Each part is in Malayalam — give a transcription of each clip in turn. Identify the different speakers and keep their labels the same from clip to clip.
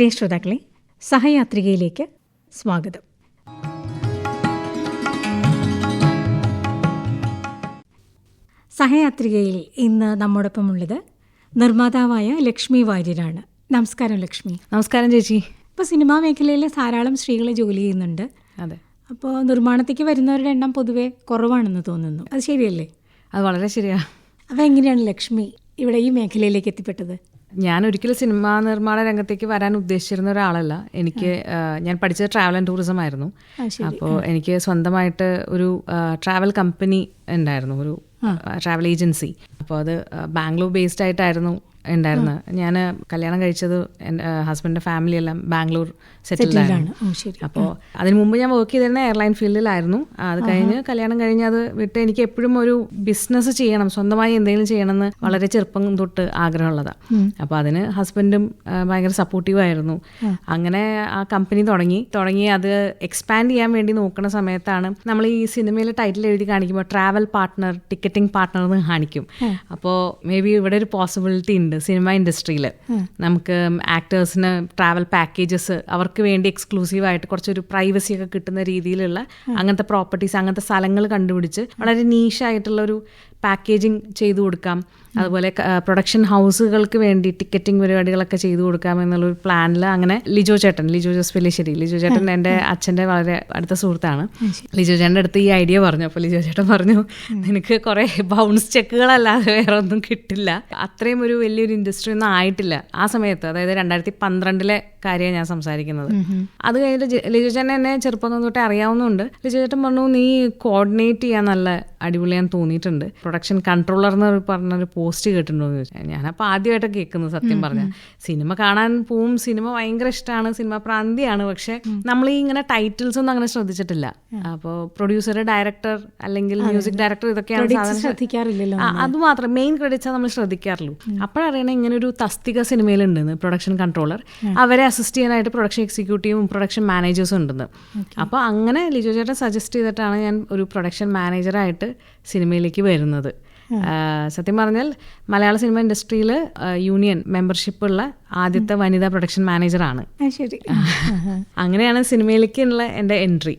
Speaker 1: പ്രിയ ശ്രോതാക്കളെ സഹയാത്രികയിലേക്ക് സ്വാഗതം. സഹയാത്രികയിൽ ഇന്ന് നമ്മോടൊപ്പമുള്ളത് നിർമ്മാതാവായ ലക്ഷ്മി വാര്യരാണ്. നമസ്കാരം ലക്ഷ്മി.
Speaker 2: നമസ്കാരം ചേച്ചി.
Speaker 1: ഇപ്പോൾ സിനിമാ മേഖലയിൽ ധാരാളം സ്ത്രീകൾ ജോലി ചെയ്യുന്നുണ്ട്.
Speaker 2: അതെ.
Speaker 1: അപ്പോൾ നിർമ്മാണത്തേക്ക് വരുന്നവരുടെ എണ്ണം പൊതുവെ കുറവാണെന്ന് തോന്നുന്നു. അത് ശരിയല്ലേ?
Speaker 2: അത് വളരെ ശരിയാ.
Speaker 1: അപ്പോൾ എങ്ങനെയാണ് ലക്ഷ്മി ഇവിടെ ഈ മേഖലയിലേക്ക് എത്തിപ്പെട്ടത്?
Speaker 2: ഞാൻ ഒരിക്കലും സിനിമാ നിർമ്മാണ രംഗത്തേക്ക് വരാൻ ഉദ്ദേശിച്ചിരുന്ന ഒരാളല്ല. എനിക്ക് ഞാൻ പഠിച്ചത് ട്രാവൽ ആൻഡ് ടൂറിസം ആയിരുന്നു. അപ്പോൾ എനിക്ക് സ്വന്തമായിട്ട് ഒരു ട്രാവൽ കമ്പനി ഉണ്ടായിരുന്നു ഒരു ട്രാവൽ ഏജൻസി അപ്പോൾ അത് ബാംഗ്ലൂർ ബേസ്ഡ് ആയിട്ടായിരുന്നു ഉണ്ടായിരുന്നത് ഞാൻ കല്യാണം കഴിച്ചത് എന്റെ ഹസ്ബൻഡിന്റെ ഫാമിലി എല്ലാം ബാംഗ്ലൂർ സെറ്റിൽ ആയിരുന്നു
Speaker 1: ഓ ശരി.
Speaker 2: അപ്പോൾ അതിന് മുമ്പ് ഞാൻ വർക്ക് ചെയ്തിരുന്ന എയർലൈൻ ഫീൽഡിലായിരുന്നു അത് കഴിഞ്ഞ് കല്യാണം കഴിഞ്ഞ് അത് വിട്ട് എനിക്ക് എപ്പോഴും ഒരു ബിസിനസ് ചെയ്യണം സ്വന്തമായി എന്തെങ്കിലും ചെയ്യണമെന്ന് വളരെ ചെറുപ്പം തൊട്ട് ആഗ്രഹമുള്ളതാണ് അപ്പോൾ അതിന് ഹസ്ബൻഡും ഭയങ്കര സപ്പോർട്ടീവ് ആയിരുന്നു. അങ്ങനെ ആ കമ്പനി തുടങ്ങി. തുടങ്ങി അത് എക്സ്പാൻഡ് ചെയ്യാൻ വേണ്ടി നോക്കുന്ന സമയത്താണ് നമ്മൾ ഈ സിനിമയിൽ ടൈറ്റിൽ എഴുതി കാണിക്കുമ്പോൾ ട്രാവൽ പാർട്ട്ണർ ടിക്കറ്റിംഗ് പാർട്ട്ണർ എന്ന് കാണിക്കും. അപ്പോൾ മേ ബി ഇവിടെ ഒരു പോസിബിലിറ്റി ഉണ്ട്. സിനിമ ഇൻഡസ്ട്രിയിൽ നമുക്ക് ആക്ടേഴ്സിന് ട്രാവൽ പാക്കേജസ് അവർക്ക് വേണ്ടി എക്സ്ക്ലൂസീവായിട്ട് കുറച്ചൊരു പ്രൈവസി ഒക്കെ കിട്ടുന്ന രീതിയിലുള്ള അങ്ങനത്തെ പ്രോപ്പർട്ടീസ് അങ്ങനത്തെ സ്ഥലങ്ങൾ കണ്ടുപിടിച്ച് വളരെ നീഷായിട്ടുള്ള ഒരു പാക്കേജിങ് ചെയ്തു കൊടുക്കാം. അതുപോലെ പ്രൊഡക്ഷൻ ഹൗസുകൾക്ക് വേണ്ടി ടിക്കറ്റിംഗ് പരിപാടികളൊക്കെ ചെയ്തു കൊടുക്കാം എന്നുള്ളൊരു പ്ലാനിൽ അങ്ങനെ ലിജോ ചേട്ടൻ ലിജോ ജോസ് പെല്ലിശ്ശേരി ലിജോ ചേട്ടൻ എന്റെ അച്ഛന്റെ വളരെ അടുത്ത സുഹൃത്താണ്. ലിജോ ചേട്ടന്റെ അടുത്ത് ഈ ഐഡിയ പറഞ്ഞു. അപ്പോൾ ലിജോ ചേട്ടൻ പറഞ്ഞു നിനക്ക് കുറേ ബൗൺസ് ചെക്കുകളല്ലാതെ വേറെ ഒന്നും കിട്ടില്ല. അത്രയും ഒരു വലിയൊരു ഇൻഡസ്ട്രി ഒന്നും ആയിട്ടില്ല. ആ സമയത്ത് അതായത് രണ്ടായിരത്തി പന്ത്രണ്ടിലെ കാര്യമാണ് ഞാൻ സംസാരിക്കുന്നത്. അത് കഴിഞ്ഞിട്ട് ലിജോ ചേട്ടൻ എന്നെ ചെറുപ്പം തൊട്ടേ അറിയാവുന്നുണ്ട്. ലിജോ ചേട്ടൻ പറഞ്ഞു നീ കോർഡിനേറ്റ് ചെയ്യാൻ നല്ല അടിപൊളിയാൻ തോന്നിയിട്ടുണ്ട്. പ്രൊഡക്ഷൻ കൺട്രോളർ എന്ന് പറഞ്ഞൊരു പോസ്റ്റ് കേട്ടിട്ടുണ്ടോ എന്ന് ചോദിച്ചാൽ ഞാനപ്പോൾ ആദ്യമായിട്ടൊക്കെ കേൾക്കുന്നത് സത്യം പറഞ്ഞാൽ സിനിമ കാണാൻ പോവും സിനിമ ഭയങ്കര ഇഷ്ടമാണ് സിനിമ പ്രാന്തിയാണ് പക്ഷെ നമ്മൾ ഈ ഇങ്ങനെ ടൈറ്റിൽസ് ഒന്നും അങ്ങനെ ശ്രദ്ധിച്ചിട്ടില്ല. അപ്പോൾ പ്രൊഡ്യൂസർ ഡയറക്ടർ അല്ലെങ്കിൽ മ്യൂസിക് ഡയറക്ടർ ഇതൊക്കെയാണ്
Speaker 1: ശ്രദ്ധിക്കാറില്ലല്ലോ
Speaker 2: അത് മാത്രം. മെയിൻ ക്രെഡിറ്റ്സ് നമ്മൾ ശ്രദ്ധിക്കാറുള്ളൂ. അപ്പോഴറിയണ ഇങ്ങനെ ഒരു തസ്തിക സിനിമയിലുണ്ടെന്ന് പ്രൊഡക്ഷൻ കൺട്രോളർ അവരെ അസിസ്റ്റ് ചെയ്യാനായിട്ട് പ്രൊഡക്ഷൻ എക്സിക്യൂട്ടീവും പ്രൊഡക്ഷൻ മാനേജേഴ്സും ഉണ്ടെന്ന്. അപ്പോൾ അങ്ങനെ ലിജോ ചേട്ടൻ സജസ്റ്റ് ചെയ്തിട്ടാണ് ഞാൻ ഒരു പ്രൊഡക്ഷൻ മാനേജറായിട്ട് സിനിമയിലേക്ക് വരുന്നത്. സത്യം പറഞ്ഞാൽ മലയാള സിനിമ ഇൻഡസ്ട്രിയിൽ യൂണിയൻ മെമ്പർഷിപ്പ് ഉള്ള ആദ്യത്തെ വനിതാ പ്രൊഡക്ഷൻ മാനേജറാണ്. അങ്ങനെയാണ് സിനിമയിലേക്കുള്ള എന്റെ എൻട്രി.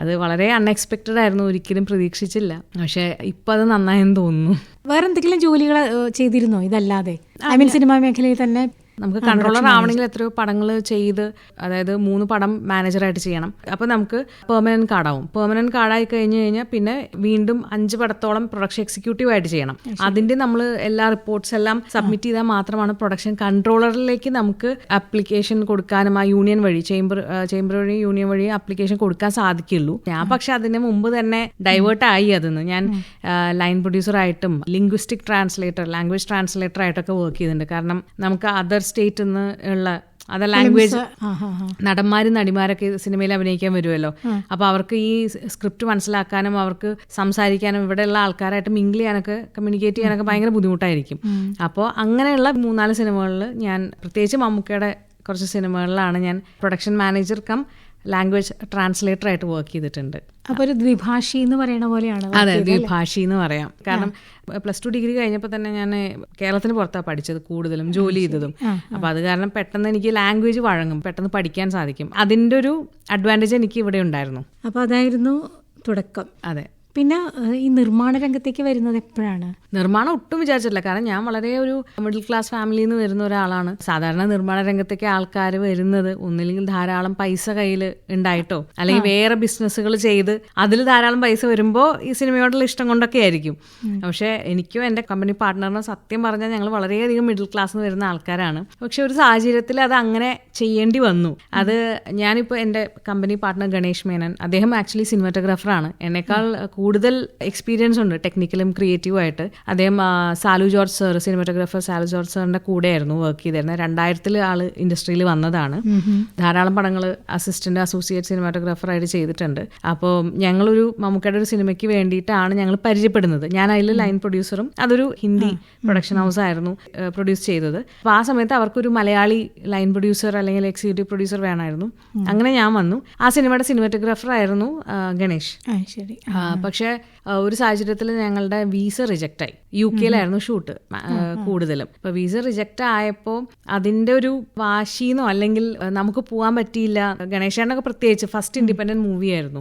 Speaker 2: അത് വളരെ അൺഎക്സ്പെക്റ്റഡ് ആയിരുന്നു ഒരിക്കലും പ്രതീക്ഷിച്ചില്ല. പക്ഷെ ഇപ്പൊ അത് നന്നായെന്ന് തോന്നുന്നു.
Speaker 1: വേറെ എന്തെങ്കിലും ജോലികൾ ചെയ്തിരുന്നോ? ഇതല്ലാതെ. ഐ മീൻ സിനിമാ മേഖലയിൽ തന്നെ
Speaker 2: നമുക്ക് കൺട്രോളർ ആവണമെങ്കിൽ എത്രയോ പടങ്ങൾ ചെയ്ത് അതായത് മൂന്ന് പടം മാനേജറായിട്ട് ചെയ്യണം. അപ്പോൾ നമുക്ക് പെർമനന്റ് കാർഡാവും പെർമനന്റ് കാർഡായി കഴിഞ്ഞ് കഴിഞ്ഞാൽ പിന്നെ വീണ്ടും അഞ്ച് പടത്തോളം പ്രൊഡക്ഷൻ എക്സിക്യൂട്ടീവ് ആയിട്ട് ചെയ്യണം. അതിന്റെ നമ്മൾ എല്ലാ റിപ്പോർട്ട്സ് എല്ലാം സബ്മിറ്റ് ചെയ്താൽ മാത്രമാണ് പ്രൊഡക്ഷൻ കൺട്രോളറിലേക്ക് നമുക്ക് അപ്ലിക്കേഷൻ കൊടുക്കാനും ആ യൂണിയൻ വഴി ചേംബർ ചേംബർ വഴി യൂണിയൻ വഴി അപ്ലിക്കേഷൻ കൊടുക്കാൻ സാധിക്കുള്ളൂ. ഞാൻ പക്ഷെ അതിന് മുമ്പ് തന്നെ ഡൈവേർട്ട് ആയി അതിന്ന്. ഞാൻ ലൈൻ പ്രൊഡ്യൂസറായിട്ടും ലിംഗ്വിസ്റ്റിക് ട്രാൻസ്ലേറ്റർ ലാംഗ്വേജ് ട്രാൻസ്ലേറ്റർ ആയിട്ടൊക്കെ വർക്ക് ചെയ്തിട്ടുണ്ട്. കാരണം നമുക്ക് അതർ സ്റ്റേറ്റിൽ നിന്ന് ഉള്ള അത് ലാംഗ്വേജ് നടന്മാരും നടിമാരൊക്കെ സിനിമയിൽ അഭിനയിക്കാൻ വരുമല്ലോ അപ്പൊ അവർക്ക് ഈ സ്ക്രിപ്റ്റ് മനസ്സിലാക്കാനും അവർക്ക് സംസാരിക്കാനും ഇവിടെയുള്ള ആൾക്കാരായിട്ട് മിങ്കിൾ ചെയ്യാനൊക്കെ കമ്മ്യൂണിക്കേറ്റ് ചെയ്യാനൊക്കെ ഭയങ്കര ബുദ്ധിമുട്ടായിരിക്കും. അപ്പോൾ അങ്ങനെയുള്ള മൂന്നാൽ സിനിമകളിൽ ഞാൻ പ്രത്യേകിച്ച് മമ്മൂക്കയുടെ കുറച്ച് സിനിമകളിലാണ് ഞാൻ production manager cum language translator ആയിട്ട് വർക്ക് ചെയ്തിട്ടുണ്ട്.
Speaker 1: അപ്പോൾ ഒരു ദ്വിഭാഷി എന്ന് പറയുന്ന പോലെയാണ്
Speaker 2: അതെ ദ്വിഭാഷി എന്ന് പറയാം. കാരണം പ്ലസ് ടു ഡിഗ്രി കഴിഞ്ഞപ്പോൾ തന്നെ ഞാൻ കേരളത്തിന് പുറത്താണ് പഠിച്ചത് കൂടുതലും ജോലി ചെയ്തതും. അപ്പോൾ അത് കാരണം പെട്ടെന്ന് എനിക്ക് ലാംഗ്വേജ് വഴങ്ങും പെട്ടെന്ന് പഠിക്കാൻ സാധിക്കും. അതിന്റെ ഒരു അഡ്വാന്റേജ് എനിക്ക് ഇവിടെ ഉണ്ടായിരുന്നു.
Speaker 1: അപ്പോൾ അതായിരുന്നു തുടക്കം.
Speaker 2: അതെ.
Speaker 1: പിന്നെ ഈ നിർമ്മാണ രംഗത്തേക്ക് വരുന്നത് എപ്പോഴാണ്?
Speaker 2: നിർമ്മാണം ഒട്ടും വിചാരിച്ചിട്ടില്ല. കാരണം ഞാൻ വളരെ ഒരു മിഡിൽ ക്ലാസ് ഫാമിലിയിൽ നിന്ന് വരുന്ന ഒരാളാണ്. സാധാരണ നിർമ്മാണ രംഗത്തേക്ക് ആൾക്കാർ വരുന്നത് ഒന്നില്ലെങ്കിൽ ധാരാളം പൈസ കയ്യിൽ ഉണ്ടായിട്ടോ അല്ലെങ്കിൽ വേറെ ബിസിനസ്സുകൾ ചെയ്ത് അതിൽ ധാരാളം പൈസ വരുമ്പോൾ ഈ സിനിമയോടുള്ള ഇഷ്ടം കൊണ്ടൊക്കെ ആയിരിക്കും. പക്ഷേ എനിക്കും എന്റെ കമ്പനി പാർട്ട്ണറിനും സത്യം പറഞ്ഞാൽ ഞങ്ങൾ വളരെയധികം മിഡിൽ ക്ലാസ് നിന്ന് വരുന്ന ആൾക്കാരാണ്. പക്ഷെ ഒരു സാഹചര്യത്തിൽ അത് അങ്ങനെ ചെയ്യേണ്ടി വന്നു. അത് ഞാനിപ്പോൾ എന്റെ കമ്പനി പാർട്ട്ണർ ഗണേഷ് മേനൻ അദ്ദേഹം ആക്ച്വലി സിനിമാറ്റോഗ്രാഫറാണ് എന്നേക്കാൾ കൂടുതൽ എക്സ്പീരിയൻസ് ഉണ്ട് ടെക്നിക്കലും ക്രിയേറ്റീവും ആയിട്ട്. അദ്ദേഹം സാലു ജോർജ് സർ സിനിമാറ്റോഗ്രാഫർ സാലു ജോർജ് സറിന്റെ കൂടെ ആയിരുന്നു വർക്ക് ചെയ്തിരുന്നത്. രണ്ടായിരത്തിൽ ആൾ ഇൻഡസ്ട്രിയിൽ വന്നതാണ്. ധാരാളം പടങ്ങൾ അസിസ്റ്റന്റ് അസോസിയേറ്റ് സിനിമാറ്റോഗ്രാഫറായിട്ട് ചെയ്തിട്ടുണ്ട്. അപ്പോൾ ഞങ്ങളൊരു മമ്മൂക്കയുടെ ഒരു സിനിമയ്ക്ക് വേണ്ടിയിട്ടാണ് ഞങ്ങൾ പരിചയപ്പെടുന്നത്. ഞാൻ അതിൽ ലൈൻ പ്രൊഡ്യൂസറും അതൊരു ഹിന്ദി പ്രൊഡക്ഷൻ ഹൗസ് ആയിരുന്നു പ്രൊഡ്യൂസ് ചെയ്തത്. അപ്പോൾ ആ സമയത്ത് അവർക്കൊരു മലയാളി ലൈൻ പ്രൊഡ്യൂസർ അല്ലെങ്കിൽ എക്സിക്യൂട്ടീവ് പ്രൊഡ്യൂസർ വേണമായിരുന്നു. അങ്ങനെ ഞാൻ വന്നു. ആ സിനിമയുടെ സിനിമാറ്റോഗ്രാഫർ ആയിരുന്നു ഗണേഷ്.
Speaker 1: ശരി.
Speaker 2: പക്ഷേ ആ, ഒരു സാഹചര്യത്തിൽ ഞങ്ങളുടെ വീസ റിജക്റ്റ് ആയി. യു കെയിലായിരുന്നു ഷൂട്ട് കൂടുതലും. അപ്പൊ വീസ റിജക്റ്റ് ആയപ്പോൾ അതിന്റെ ഒരു വാശിന്നോ അല്ലെങ്കിൽ നമുക്ക് പോകാൻ പറ്റിയില്ല. ഗണേശനൊക്കെ പ്രത്യേകിച്ച് ഫസ്റ്റ് ഇൻഡിപെൻഡന്റ് മൂവി ആയിരുന്നു.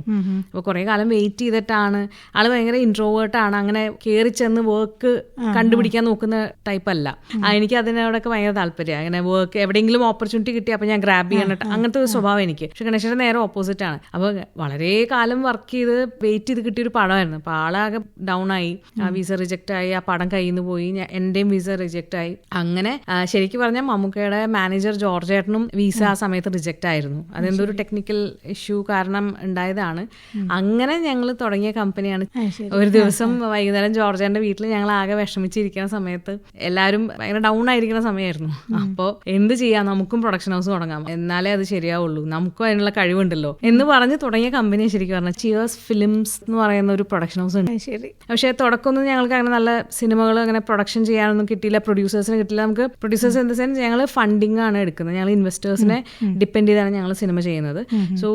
Speaker 2: അപ്പോൾ കുറെ കാലം വെയിറ്റ് ചെയ്തിട്ടാണ്. ആൾ ഭയങ്കര ഇൻട്രോവേർട്ട് ആണ്. അങ്ങനെ കയറി ചെന്ന് വർക്ക് കണ്ടുപിടിക്കാൻ നോക്കുന്ന ടൈപ്പ് അല്ല. എനിക്ക് അതിനോടൊക്കെ ഭയങ്കര താല്പര്യം. അങ്ങനെ വർക്ക് എവിടെയെങ്കിലും ഓപ്പർച്യൂണിറ്റി കിട്ടി അപ്പൊ ഞാൻ ഗ്രാബ് ചെയ്യണം അങ്ങനത്തെ ഒരു സ്വഭാവം എനിക്ക്. പക്ഷെ ഗണേശന്റെ നേരെ ഓപ്പോസിറ്റ് ആണ്. അപ്പൊ വളരെ കാലം വർക്ക് ചെയ്ത് വെയിറ്റ് ചെയ്ത് കിട്ടിയ ഒരു പടമായിരുന്നു. അപ്പൊ ആളാകെ ഡൗൺ ആയി. ആ വിസ റിജക്റ്റ് ആയി ആ പടം കയ്യിൽ നിന്ന് പോയി എന്റെയും എന്റെയും വിസ റിജക്റ്റ് ആയി. അങ്ങനെ ശരിക്കും പറഞ്ഞാൽ മമ്മൂക്കയുടെ മാനേജർ ജോർജ് ഏട്ടനും വിസ ആ സമയത്ത് റിജക്റ്റ് ആയിരുന്നു. അതെന്തോ ഒരു ടെക്നിക്കൽ ഇഷ്യൂ കാരണം ഉണ്ടായതാണ്. അങ്ങനെ ഞങ്ങൾ തുടങ്ങിയ കമ്പനിയാണ് ഒരു ദിവസം വൈകുന്നേരം ജോർജന്റെ വീട്ടിൽ ഞങ്ങൾ ആകെ വിഷമിച്ചിരിക്കുന്ന സമയത്ത് എല്ലാവരും ഭയങ്കര ഡൗൺ ആയിരിക്കുന്ന സമയമായിരുന്നു അപ്പോൾ എന്ത് ചെയ്യാം? നമുക്കും പ്രൊഡക്ഷൻ ഹൗസ് തുടങ്ങാം. എന്നാലേ അത് ശരിയാവുള്ളൂ. നമുക്കും അതിനുള്ള കഴിവുണ്ടല്ലോ. എന്ന് പറഞ്ഞ് തുടങ്ങിയ കമ്പനി ശരിക്കും പറഞ്ഞാൽ ചിയേഴ്സ് ഫിലിംസ് എന്ന് പറയുന്ന ഒരു പ്രൊഡക്ഷൻ ഹൗസ് ഉണ്ട്.
Speaker 1: ശരി.
Speaker 2: പക്ഷേ തുടക്കമൊന്നും ഞങ്ങൾക്ക് അങ്ങനെ നല്ല സിനിമകൾ അങ്ങനെ പ്രൊഡക്ഷൻ ചെയ്യാനൊന്നും കിട്ടിയില്ല പ്രൊഡ്യൂസേഴ്സിന് കിട്ടില്ല നമുക്ക് പ്രൊഡ്യൂസേഴ്സ് ഇൻ ദ സെൻസ് ഞങ്ങൾ ഫണ്ടിങ് ആണ് എടുക്കുന്നത്. ഞങ്ങൾ ഇൻവെസ്റ്റേഴ്സിനെ ഡിപ്പെൻഡ് ചെയ്താണ് ഞങ്ങൾ സിനിമ ചെയ്യുന്നത്. സോ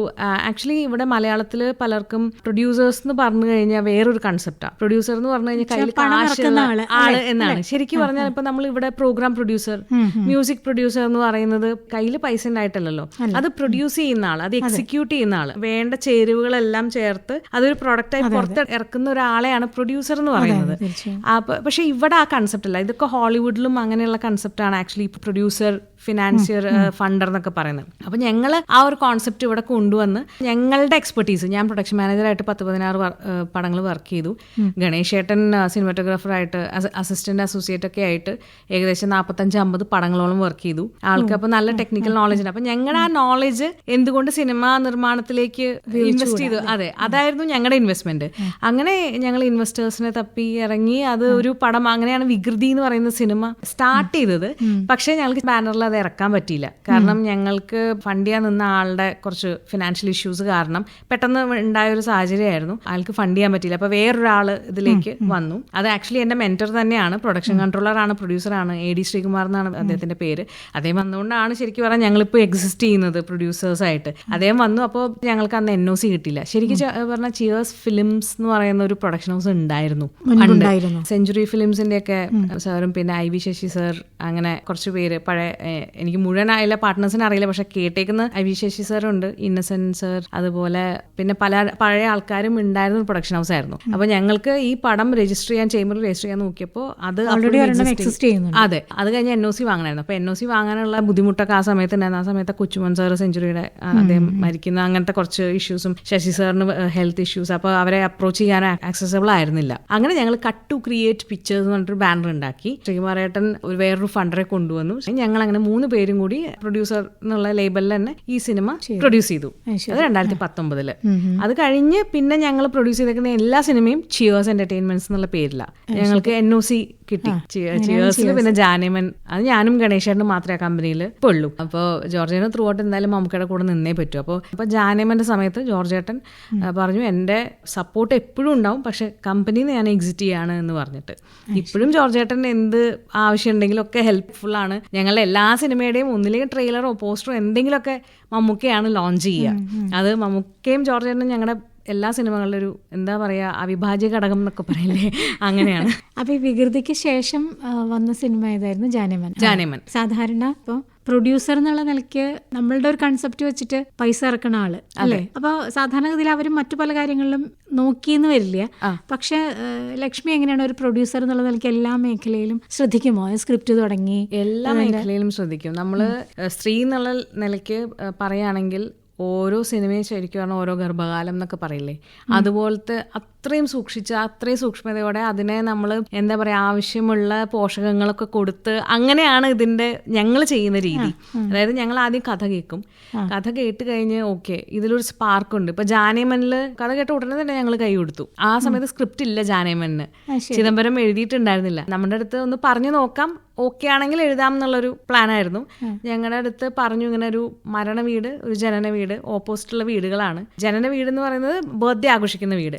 Speaker 2: ആക്ച്വലി ഇവിടെ മലയാളത്തിൽ പലർക്കും പ്രൊഡ്യൂസേഴ്സ് എന്ന് പറഞ്ഞു കഴിഞ്ഞാൽ വേറൊരു കൺസെപ്റ്റാണ് പ്രൊഡ്യൂസർ എന്ന് പറഞ്ഞു കഴിഞ്ഞാൽ കയ്യിൽ കാശുള്ള ആൾ, എന്നാണ്. ശരിക്കും പറഞ്ഞാൽ ഇപ്പൊ നമ്മൾ ഇവിടെ പ്രോഗ്രാം പ്രൊഡ്യൂസർ മ്യൂസിക് പ്രൊഡ്യൂസർ എന്ന് പറയുന്നത് കയ്യിൽ പൈസ ഉണ്ടായിട്ടല്ലോ അത് പ്രൊഡ്യൂസ് ചെയ്യുന്ന ആൾ അത് എക്സിക്യൂട്ട് ചെയ്യുന്ന ആൾ വേണ്ട ചേരുവകളെല്ലാം ചേർത്ത് അതൊരു പ്രൊഡക്റ്റായി പുറത്ത് ഇറക്കുന്ന ഒരാളെയാണ് പ്രൊഡ്യൂസർ എന്ന് പറയുന്നത്. പക്ഷേ പക്ഷെ ഇവിടെ ആ കൺസെപ്റ്റ് അല്ല. ഇതൊക്കെ ഹോളിവുഡിലും അങ്ങനെയുള്ള കൺസെപ്റ്റാണ് ആക്ച്വലി പ്രൊഡ്യൂസർ ഫിനാൻഷ്യർ ഫണ്ടർ എന്നൊക്കെ പറയുന്നത്. അപ്പോൾ ഞങ്ങൾ ആ ഒരു കോൺസെപ്റ്റ് ഇവിടെ കൊണ്ടുവന്ന് ഞങ്ങളുടെ എക്സ്പെർട്ടീസ് ഞാൻ പ്രൊഡക്ഷൻ മാനേജറായിട്ട് പത്ത് പതിനാറ് പടങ്ങൾ വർക്ക് ചെയ്തു. ഗണേഷ് ഏട്ടൻ സിനിമാറ്റോഗ്രാഫറായിട്ട് അസിസ്റ്റന്റ് അസോസിയേറ്റ് ഒക്കെ ആയിട്ട് ഏകദേശം നാൽപ്പത്തഞ്ച് അമ്പത് പടങ്ങളോളം വർക്ക് ചെയ്തു. ആൾക്ക് അപ്പോൾ നല്ല ടെക്നിക്കൽ നോളജ് ഉണ്ട്. അപ്പോൾ ഞങ്ങളുടെ ആ നോളജ് എന്തുകൊണ്ട് സിനിമാ നിർമ്മാണത്തിലേക്ക് ഇൻവെസ്റ്റ് ചെയ്തു? അതെ. അതായിരുന്നു ഞങ്ങളുടെ ഇൻവെസ്റ്റ്മെന്റ് അങ്ങനെ ഞങ്ങൾ ഇൻവെസ്റ്റേഴ്സിനെ തപ്പി ഇറങ്ങി അത് ഒരു പടം അങ്ങനെയാണ് വികൃതി എന്ന് പറയുന്ന സിനിമ സ്റ്റാർട്ട് ചെയ്തത്. പക്ഷേ ഞങ്ങൾക്ക് ബാനറിൽ അത് ഇറക്കാൻ പറ്റിയില്ല. കാരണം ഞങ്ങൾക്ക് ഫണ്ട് ചെയ്യാൻ നിന്ന ആളുടെ കുറച്ച് ഫിനാൻഷ്യൽ ഇഷ്യൂസ് കാരണം പെട്ടെന്ന് ഉണ്ടായ ഒരു സാഹചര്യമായിരുന്നു. ആൾക്ക് ഫണ്ട് ചെയ്യാൻ പറ്റിയില്ല. അപ്പൊ വേറൊരാൾ ഇതിലേക്ക് വന്നു. അത് ആക്ച്വലി എന്റെ മെന്റർ തന്നെയാണ്. പ്രൊഡക്ഷൻ കൺട്രോളർ ആണ് പ്രൊഡ്യൂസറാണ് എ ഡി ശ്രീകുമാർ എന്നാണ് അദ്ദേഹത്തിന്റെ പേര്. അദ്ദേഹം വന്നുകൊണ്ടാണ് ശരിക്കും പറഞ്ഞാൽ ഞങ്ങളിപ്പോൾ എക്സിസ്റ്റ് ചെയ്യുന്നത് പ്രൊഡ്യൂസേഴ്സ് ആയിട്ട്. അദ്ദേഹം വന്നു അപ്പോൾ ഞങ്ങൾക്ക് അന്ന് എൻ ഒ സി കിട്ടിയില്ല. ശരിക്കും പറഞ്ഞാൽ ചിയേഴ്സ് ഫിലിംസ് എന്ന് പറയുന്ന ഒരു പ്രൊഡക്ഷൻ ഹൗസ് ഉണ്ടായിരുന്നു. സെഞ്ചുറി ഫിലിംസിന്റെ ഒക്കെ സാറും പിന്നെ ഐ വി ശശി സാർ അങ്ങനെ കുറച്ച് പേര് പഴയ ഏഹ്, മുഴുവൻ ആയില്ല പാർട്ട്നേഴ്സിനെ അറിയില്ല. പക്ഷെ കേട്ടേക്കുന്ന അവിശേഷി സാറുണ്ട് ഇന്നസെന്റ് സർ അതുപോലെ പിന്നെ പല പഴയ ആൾക്കാരും ഉണ്ടായിരുന്ന ഒരു പ്രൊഡക്ഷൻ ഹൗസ് ആയിരുന്നു. അപ്പൊ ഞങ്ങൾക്ക് ഈ പടം രജിസ്റ്റർ ചെയ്യാൻ ചേംബർ രജിസ്റ്റർ ചെയ്യാൻ നോക്കിയപ്പോൾ അത് അതെ അത് കഴിഞ്ഞ് എൻ ഒ സി വാങ്ങണമായിരുന്നു അപ്പൊ എൻ ഒ സി വാങ്ങാനുള്ള ബുദ്ധിമുട്ടൊക്കെ ആ സമയത്ത് ഉണ്ടായിരുന്നു ആ സമയത്ത് കൊച്ചുമോൻ സാർ സെഞ്ചുറിയുടെ അദ്ദേഹം മരിക്കുന്ന അങ്ങനത്തെ കുറച്ച് ഇഷ്യൂസും ശശി സാറിന് ഹെൽത്ത് ഇഷ്യൂസ് അപ്പൊ അവരെ അപ്രോച്ച് ചെയ്യാൻ ആക്സസബിൾ ആയിരുന്നില്ല. അങ്ങനെ ഞങ്ങൾ കട്ട് ടു ക്രിയേറ്റ് പിക്ചേഴ്സ് എന്ന് പറഞ്ഞിട്ട് ബാനർ ഉണ്ടാക്കി. ശ്രീമാറേട്ടൻ വേറൊരു ഫണ്ടറെ കൊണ്ടുവന്നു. ഞങ്ങൾ അങ്ങനെ മൂന്ന് പേരും കൂടി പ്രൊഡ്യൂസർ എന്നുള്ള ലേബലിൽ തന്നെ ഈ സിനിമ പ്രൊഡ്യൂസ് ചെയ്തു.
Speaker 1: അത്
Speaker 2: രണ്ടായിരത്തി പത്തൊമ്പതിൽ. അത് കഴിഞ്ഞ് പിന്നെ ഞങ്ങൾ പ്രൊഡ്യൂസ് ചെയ്തേക്കുന്ന എല്ലാ സിനിമയും ചിയേഴ്സ് എന്റർടൈൻമെന്റ്സ് എന്നുള്ള പേരിലാണ് ഞങ്ങൾക്ക് എൻ ഒ സി കിട്ടി. ചിയേഴ്സിൽ പിന്നെ ജാനിമൻ അത് ഞാനും ഗണേശനും മാത്രമേ ആ കമ്പനിയിൽ പൊള്ളു. ഉള്ളൂ അപ്പോൾ ജോർജേട്ടൻ ത്രൂ ഔട്ട് എന്തായാലും മമ്മൂക്കയുടെ കൂടെ നിന്നേ പറ്റൂ. അപ്പോൾ അപ്പോൾ ജാനിമന്റെ സമയത്ത് ജോർജേട്ടൻ പറഞ്ഞു എന്റെ സപ്പോർട്ട് എപ്പോഴും ഉണ്ടാവും പക്ഷെ കമ്പനിയിൽ നിന്ന് ഞാൻ എക്സിറ്റ് ചെയ്യാണ് എന്ന് പറഞ്ഞിട്ട്. ഇപ്പോഴും ജോർജേട്ടൻ എന്ത് ആവശ്യം ഉണ്ടെങ്കിലും ഒക്കെ ഹെൽപ്ഫുൾ ആണ്. ഞങ്ങളുടെ എല്ലാ സിനിമയുടെയും ഒന്നിലെയും ട്രെയിലറോ പോസ്റ്ററോ എന്തെങ്കിലുമൊക്കെ മമ്മൂക്കയാണ് ലോഞ്ച് ചെയ്യുക. അത് മമ്മൂക്കയും ജോർജേട്ടനും ഞങ്ങളുടെ എല്ലാ സിനിമകളിലും ഒരു എന്താ പറയാ അവിഭാജ്യ ഘടകം എന്നൊക്കെ പറയില്ലേ? അങ്ങനെയാണ്.
Speaker 1: അപ്പൊ ഈ വികൃതിക്ക് ശേഷം വന്ന സിനിമ ഏതായിരുന്നു? ജാനമൻ.
Speaker 2: ജാനേമൻ.
Speaker 1: സാധാരണ ഇപ്പൊ പ്രൊഡ്യൂസർ എന്നുള്ള നിലയ്ക്ക് നമ്മളുടെ ഒരു കൺസെപ്റ്റ് വെച്ചിട്ട് പൈസ ഇറക്കണ ആൾ അല്ലേ? അപ്പൊ സാധാരണഗതിയിൽ അവർ മറ്റു പല കാര്യങ്ങളിലും നോക്കിയെന്ന് വരില്ല. പക്ഷെ ലക്ഷ്മി എങ്ങനെയാണ് ഒരു പ്രൊഡ്യൂസർ എന്നുള്ള നിലയ്ക്ക് എല്ലാ മേഖലയിലും ശ്രദ്ധിക്കുമോ? സ്ക്രിപ്റ്റ് തുടങ്ങി
Speaker 2: എല്ലാ മേഖലയിലും ശ്രദ്ധിക്കും. നമ്മൾ സ്ത്രീ എന്നുള്ള നിലയ്ക്ക് പറയുകയാണെങ്കിൽ ഓരോ സിനിമയും ശരിക്കും പറഞ്ഞാൽ ഓരോ ഗർഭകാലം എന്നൊക്കെ പറയില്ലേ? അതുപോലത്തെ അത്രയും സൂക്ഷിച്ച് അത്രയും സൂക്ഷ്മതയോടെ അതിനെ നമ്മൾ എന്താ പറയുക ആവശ്യമുള്ള പോഷകങ്ങളൊക്കെ കൊടുത്ത് അങ്ങനെയാണ് ഇതിന്റെ ഞങ്ങൾ ചെയ്യുന്ന രീതി. അതായത് ഞങ്ങൾ ആദ്യം കഥ കേൾക്കും കഥ കേട്ട് കഴിഞ്ഞ് ഓക്കെ ഇതിലൊരു സ്പാർക്ക് ഉണ്ട് ഇപ്പൊ ജാനേമനിൽ കഥ കേട്ട ഉടനെ തന്നെ ഞങ്ങൾ കൈ കൊടുത്തു. ആ സമയത്ത് സ്ക്രിപ്റ്റ് ഇല്ല ജാനേമനിന് ചിദംബരം എഴുതിയിട്ടുണ്ടായിരുന്നില്ല. നമ്മുടെ അടുത്ത് ഒന്ന് പറഞ്ഞു നോക്കാം. ഓക്കെ ആണെങ്കിൽ എഴുതാം എന്നുള്ളൊരു പ്ലാൻ ആയിരുന്നു ഞങ്ങളുടെ അടുത്ത് പറഞ്ഞു ഇങ്ങനെ ഒരു മരണ വീട് ഒരു ജനന വീട് ഓപ്പോസിറ്റുള്ള വീടുകളാണ്. ജനന വീട് എന്ന് പറയുന്നത് ബർത്ത്ഡേ ആഘോഷിക്കുന്ന വീട്.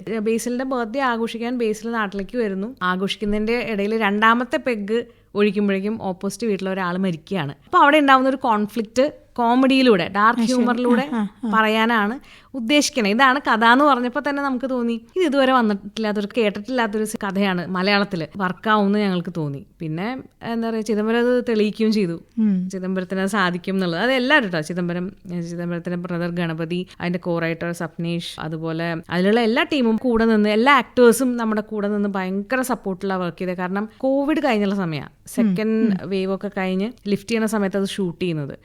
Speaker 2: ബേസിലിന്റെ ബർത്ത്ഡേ ആഘോഷിക്കാൻ ബേസിൽ നാട്ടിലേക്ക് വരുന്നു. ആഘോഷിക്കുന്നതിന്റെ ഇടയിൽ രണ്ടാമത്തെ പെഗ് ഒഴിക്കുമ്പോഴേക്കും ഓപ്പോസിറ്റ് വീട്ടിലെ ഒരാൾ മരിക്കുകയാണ്. അപ്പോൾ അവിടെ ഉണ്ടാകുന്ന ഒരു കോൺഫ്ലിക്റ്റ് കോമഡിയിലൂടെ ഡാർക്ക് ഹ്യൂമറിലൂടെ പറയാനാണ് ഉദ്ദേശിക്കണേ. ഇതാണ് കഥ എന്ന് പറഞ്ഞപ്പോൾ തന്നെ നമുക്ക് തോന്നി. ഇത് ഇതുവരെ വന്നിട്ടില്ലാത്തൊരു കേട്ടിട്ടില്ലാത്തൊരു കഥയാണ് മലയാളത്തിൽ വർക്കാവുമെന്ന് ഞങ്ങൾക്ക് തോന്നി. പിന്നെ എന്താ പറയുക ചിദംബരം അത് തെളിയിക്കുകയും ചെയ്തു. ചിദംബരത്തിന് അത് സാധിക്കും എന്നുള്ളത്. അത് എല്ലാവരും കേട്ടോ ചിദംബരം ചിദംബരത്തിന്റെ ബ്രദർ ഗണപതി അതിന്റെ കോ റൈറ്റർ സപ്നേഷ് അതുപോലെ അതിലുള്ള എല്ലാ ടീമും കൂടെ നിന്ന് എല്ലാ ആക്ടേഴ്സും നമ്മുടെ കൂടെ നിന്ന് ഭയങ്കര സപ്പോർട്ടുള്ള വർക്ക് ചെയ്തത് കാരണം കോവിഡ് കഴിഞ്ഞുള്ള സമയമാണ് സെക്കൻഡ് വേവ് ഒക്കെ കഴിഞ്ഞ് ലിഫ്റ്റ് ചെയ്യുന്ന സമയത്ത് അത് ഷൂട്ട് ചെയ്യുന്നത്.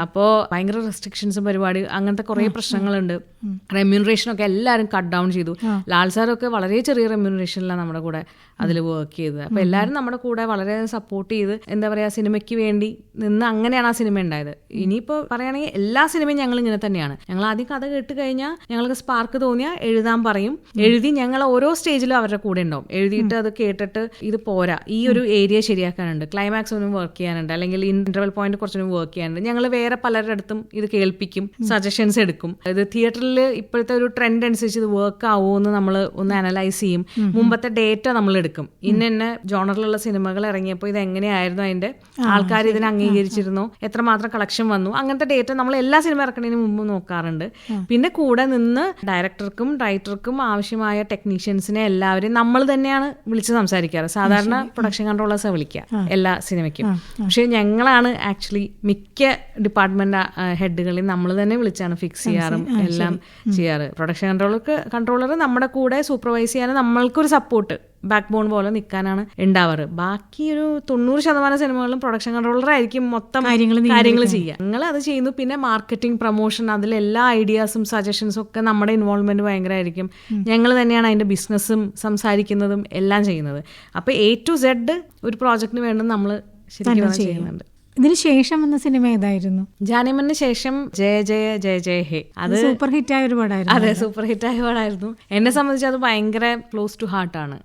Speaker 2: അപ്പോൾ ഭയങ്കര റെസ്ട്രിക്ഷൻസും പരിപാടി അങ്ങനത്തെ കുറേ പ്രശ്നങ്ങളുണ്ട്. റെമ്യൂണറേഷൻ ഒക്കെ എല്ലാവരും കട്ട് ഡൗൺ ചെയ്തു. ലാൽ സാറൊക്കെ വളരെ ചെറിയ റെമ്യൂണറേഷനിലാണ് നമ്മുടെ കൂടെ. അതിൽ വർക്ക് ചെയ്തത്. അപ്പോൾ എല്ലാവരും നമ്മുടെ കൂടെ വളരെ സപ്പോർട്ട് ചെയ്ത് എന്താ പറയുക സിനിമയ്ക്ക് വേണ്ടി നിന്ന് അങ്ങനെയാണ് ആ സിനിമ ഉണ്ടായത്. ഇനിയിപ്പോൾ പറയുകയാണെങ്കിൽ എല്ലാ സിനിമയും ഞങ്ങൾ ഇങ്ങനെ തന്നെയാണ്. ഞങ്ങൾ ആദ്യം കഥ കേട്ട് കഴിഞ്ഞാൽ ഞങ്ങൾക്ക് സ്പാർക്ക് തോന്നിയാൽ എഴുതാൻ പറയും. എഴുതി ഞങ്ങൾ ഓരോ സ്റ്റേജിലും അവരുടെ കൂടെ ഉണ്ടാവും. എഴുതിയിട്ട് അത് കേട്ടിട്ട് ഇത് പോരാ. ഈ ഒരു ഏരിയ ശരിയാക്കാനുണ്ട്. ക്ലൈമാക്സ് ഒന്നും വർക്ക് ചെയ്യാനുണ്ട്. അല്ലെങ്കിൽ ഇന്റർവൽ പോയിന്റ് കുറച്ചൊന്നും വർക്ക് ചെയ്യാനുണ്ട്. ഞങ്ങൾ വേറെ പലരുടെ അടുത്തും ഇത് കേൾപ്പിക്കും സജഷൻസ് എടുക്കും. അതായത് തിയേറ്ററിൽ ഇപ്പോഴത്തെ ഒരു ട്രെൻഡ് അനുസരിച്ച് ഇത് വർക്ക് ആവുമോ എന്ന് നമ്മൾ ഒന്ന് അനലൈസ് ചെയ്യും. മുമ്പത്തെ ഡേറ്റ നമ്മൾ എടുക്കും. ഇന്ന ഇന്ന ജോണറിലുള്ള സിനിമകൾ ഇറങ്ങിയപ്പോൾ ഇത് എങ്ങനെയായിരുന്നു അതിന്റെ ആൾക്കാർ ഇതിനെ അംഗീകരിച്ചിരുന്നു? എത്രമാത്രം കളക്ഷൻ വന്നു? അങ്ങനത്തെ ഡേറ്റ നമ്മൾ എല്ലാ സിനിമ ഇറക്കുന്നതിന് മുമ്പ് നോക്കാറുണ്ട്. പിന്നെ കൂടെ നിന്ന് ഡയറക്ടർക്കും റൈറ്റർക്കും ആവശ്യമായ ടെക്നീഷ്യൻസിനെ എല്ലാവരെയും നമ്മൾ തന്നെയാണ് വിളിച്ച് സംസാരിക്കാറ്. സാധാരണ പ്രൊഡക്ഷൻ കൺട്രോളേഴ്സാണ് വിളിക്കുക എല്ലാ സിനിമയ്ക്കും. പക്ഷേ ഞങ്ങളാണ് ആക്ച്വലി മിക്ക ഡിപ്പാർട്ട്മെന്റ് ഹെഡുകളിൽ നമ്മൾ തന്നെ വിളിച്ചാണ് ഫിക്സ് ചെയ്യാറും എല്ലാം ചെയ്യാറ്. പ്രൊഡക്ഷൻ കൺട്രോളർക്ക് കൺട്രോളർ നമ്മുടെ കൂടെ സൂപ്പർവൈസ് ചെയ്യാൻ നമ്മൾക്കൊരു സപ്പോർട്ട് ബാക്ക് ബോൺ പോലെ നിൽക്കാനാണ് ഉണ്ടാവാറ്. ബാക്കി ഒരു തൊണ്ണൂറ് ശതമാനം സിനിമകളും പ്രൊഡക്ഷൻ കൺട്രോളർ ആയിരിക്കും മൊത്തം
Speaker 1: കാര്യങ്ങൾ
Speaker 2: കാര്യങ്ങൾ ചെയ്യുക. ഞങ്ങൾ അത് ചെയ്യുന്നു പിന്നെ മാർക്കറ്റിംഗ് പ്രൊമോഷൻ അതിലെല്ലാ ഐഡിയാസും സജഷൻസും ഒക്കെ നമ്മുടെ ഇൻവോൾവ്മെന്റ് ഭയങ്കരമായിരിക്കും ഞങ്ങൾ തന്നെയാണ് അതിന്റെ ബിസിനസ്സും സംസാരിക്കുന്നതും എല്ലാം ചെയ്യുന്നത്. അപ്പൊ എ ടു സെഡ് ഒരു പ്രോജക്റ്റിന് വേണ്ടി നമ്മൾ ശരിക്കും ചെയ്യുന്നുണ്ട്.
Speaker 1: ഇതിന് ശേഷം വന്ന സിനിമ ഏതായിരുന്നു?
Speaker 2: ജാനിമന് ശേഷം ജയ ജയ ജയ ജയ ഹേ. അത്
Speaker 1: സൂപ്പർ ഹിറ്റ് ആയ ഒരു പടമായിരുന്നു
Speaker 2: അതെ സൂപ്പർ ഹിറ്റ് ആയ പാടായിരുന്നു. എന്നെ സംബന്ധിച്ച് അത് ഭയങ്കര ക്ലോസ് ടു ഹാർട്ടാണ്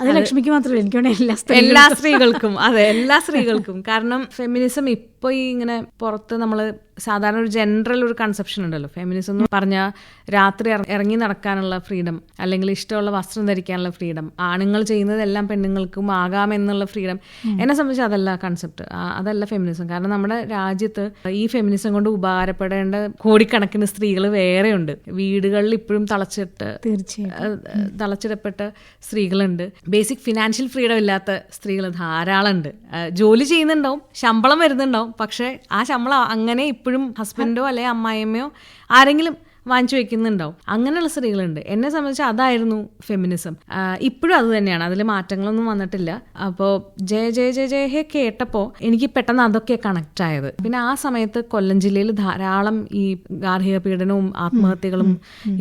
Speaker 1: അത് ലക്ഷ്മിക്ക് മാത്രമല്ല എനിക്ക് എല്ലാ
Speaker 2: എല്ലാ സ്ത്രീകൾക്കും അതെ എല്ലാ സ്ത്രീകൾക്കും. കാരണം ഫെമിനിസം ഇപ്പൊ ഈ ഇങ്ങനെ പുറത്ത് നമ്മൾ സാധാരണ ഒരു ജനറൽ ഒരു കൺസെപ്ഷൻ ഉണ്ടല്ലോ. ഫെമിനിസം എന്ന് പറഞ്ഞാൽ രാത്രി ഇറങ്ങി നടക്കാനുള്ള ഫ്രീഡം അല്ലെങ്കിൽ ഇഷ്ടമുള്ള വസ്ത്രം ധരിക്കാനുള്ള ഫ്രീഡം ആണുങ്ങൾ ചെയ്യുന്നതെല്ലാം പെണ്ണുങ്ങൾക്കും ആകാം എന്നുള്ള ഫ്രീഡം എന്നെ സംബന്ധിച്ച് അതല്ല കൺസെപ്റ്റ് അതല്ല ഫെമിനിസം കാരണം നമ്മുടെ രാജ്യത്ത് ഈ ഫെമിനിസം കൊണ്ട് ഉപകാരപ്പെടേണ്ട കോടിക്കണക്കിന് സ്ത്രീകൾ വേറെയുണ്ട്. വീടുകളിൽ ഇപ്പോഴും തളച്ചിട്ട്
Speaker 1: തീർച്ചയായും
Speaker 2: ഏഹ് തളച്ചിടപ്പെട്ട സ്ത്രീകളുണ്ട്. ബേസിക് ഫിനാൻഷ്യൽ ഫ്രീഡം ഇല്ലാത്ത സ്ത്രീകൾ ധാരാളം ഉണ്ട് ജോലി ചെയ്യുന്നുണ്ടാവും ശമ്പളം വരുന്നുണ്ടാവും പക്ഷേ ആ ശമ്പളം അങ്ങനെ ഇപ്പോഴും ഹസ്ബൻഡോ അല്ലെ അമ്മായിയമ്മയോ ആരെങ്കിലും വാങ്ങിച്ചു വെക്കുന്നുണ്ടാവും. അങ്ങനെയുള്ള സ്ത്രീകളുണ്ട്. എന്നെ സംബന്ധിച്ച് അതായിരുന്നു ഫെമിനിസം ഇപ്പോഴും അത് തന്നെയാണ്. അതിൽ മാറ്റങ്ങളൊന്നും വന്നിട്ടില്ല. അപ്പോൾ ജയ ജയ ജയ ജയ ഹേ കേട്ടപ്പോൾ എനിക്ക് പെട്ടെന്ന് അതൊക്കെ കണക്ട് ആയത്. പിന്നെ ആ സമയത്ത് കൊല്ലം ജില്ലയിൽ ധാരാളം ഈ ഗാർഹിക പീഡനവും ആത്മഹത്യകളും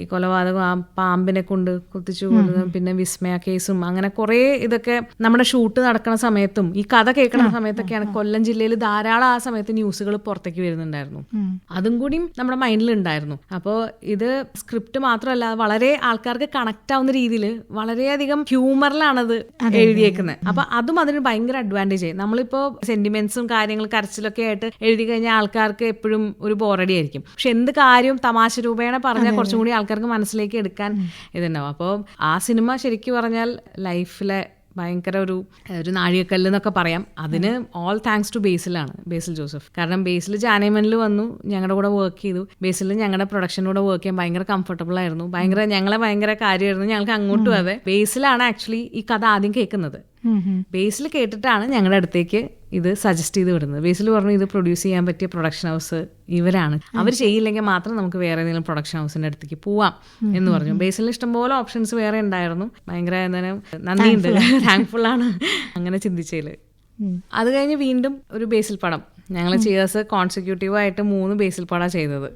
Speaker 2: ഈ കൊലപാതകവും ആ പാമ്പിനെ കൊണ്ട് കുത്തിച്ചു കൊണ്ടതും പിന്നെ വിസ്മയ കേസും അങ്ങനെ കുറേ ഇതൊക്കെ നമ്മുടെ ഷൂട്ട് നടക്കുന്ന സമയത്തും ഈ കഥ കേൾക്കുന്ന സമയത്തൊക്കെയാണ് കൊല്ലം ജില്ലയിൽ ധാരാളം ആ സമയത്ത് ന്യൂസുകൾ പുറത്തേക്ക് വരുന്നുണ്ടായിരുന്നു. അതും കൂടിയും നമ്മുടെ മൈൻഡിൽ ഉണ്ടായിരുന്നു. അപ്പോൾ ഇത് സ്ക്രിപ്റ്റ് മാത്രമല്ല വളരെ ആൾക്കാർക്ക് കണക്ട് ആവുന്ന രീതിയിൽ വളരെയധികം ഹ്യൂമറിലാണത് എഴുതിയേക്കുന്നത് അപ്പൊ അതും അതിന് ഭയങ്കര അഡ്വാന്റേജ് ആയി. നമ്മളിപ്പോ സെന്റിമെന്റ്സും കാര്യങ്ങളും കരച്ചിലൊക്കെ ആയിട്ട് എഴുതി കഴിഞ്ഞാൽ ആൾക്കാർക്ക് എപ്പോഴും ഒരു ബോറടി ആയിരിക്കും. പക്ഷെ എന്ത് കാര്യവും തമാശ രൂപേണ പറഞ്ഞാൽ കുറച്ചും കൂടി ആൾക്കാർക്ക് മനസ്സിലേക്ക് എടുക്കാൻ ഇതുണ്ടാവും. അപ്പോൾ ആ സിനിമ ശരിക്കും പറഞ്ഞാൽ ലൈഫിലെ ഭയങ്കര ഒരു ഒരു നാഴികക്കല്ല് എന്നൊക്കെ പറയാം. അതിന് ഓൾ താങ്ക്സ് ടു ബേസിലാണ് ബേസിൽ ജോസഫ് കാരണം ബേസിൽ ജാനേമനിൽ വന്നു ഞങ്ങളുടെ കൂടെ വർക്ക് ചെയ്തു. ബേസിൽ ഞങ്ങളുടെ പ്രൊഡക്ഷനോട് വർക്ക് ചെയ്യാൻ ഭയങ്കര കംഫർട്ടബിൾ ആയിരുന്നു. ഭയങ്കര ഞങ്ങളെ ഭയങ്കര കാര്യമായിരുന്നു. ഞങ്ങൾക്ക് അങ്ങോട്ടും അതെ. ബേസിലാണ് ആക്ച്വലി ഈ കഥ ആദ്യം കേൾക്കുന്നത്. ബേസിൽ കേട്ടിട്ടാണ് ഞങ്ങളുടെ അടുത്തേക്ക് ഇത് സജസ്റ്റ് ചെയ്ത് വിടുന്നത്. ബേസിൽ പറഞ്ഞു ഇത് പ്രൊഡ്യൂസ് ചെയ്യാൻ പറ്റിയ പ്രൊഡക്ഷൻ ഹൗസ് ഇവരാണ്. അവർ ചെയ്യില്ലെങ്കിൽ മാത്രം നമുക്ക് വേറെ ഏതെങ്കിലും പ്രൊഡക്ഷൻ ഹൗസിന്റെ അടുത്തേക്ക് പോവാം എന്ന് പറഞ്ഞു. ബേസിൽ ഇഷ്ടംപോലെ ഓപ്ഷൻസ് വേറെ ഉണ്ടായിരുന്നു. ഭയങ്കര എന്തായാലും നന്ദിയുണ്ട്. താങ്ക്ഫുൾ ആണ്. അങ്ങനെ ചിന്തിച്ചതിൽ അത് കഴിഞ്ഞ് വീണ്ടും ഒരു ബേസിൽ പടം. ഞങ്ങൾ ചിയേഴ്സ് കോൺസിക്യൂട്ടീവ് ആയിട്ട് മൂന്ന് ബേസിൽ പാടാ ചെയ്തത്.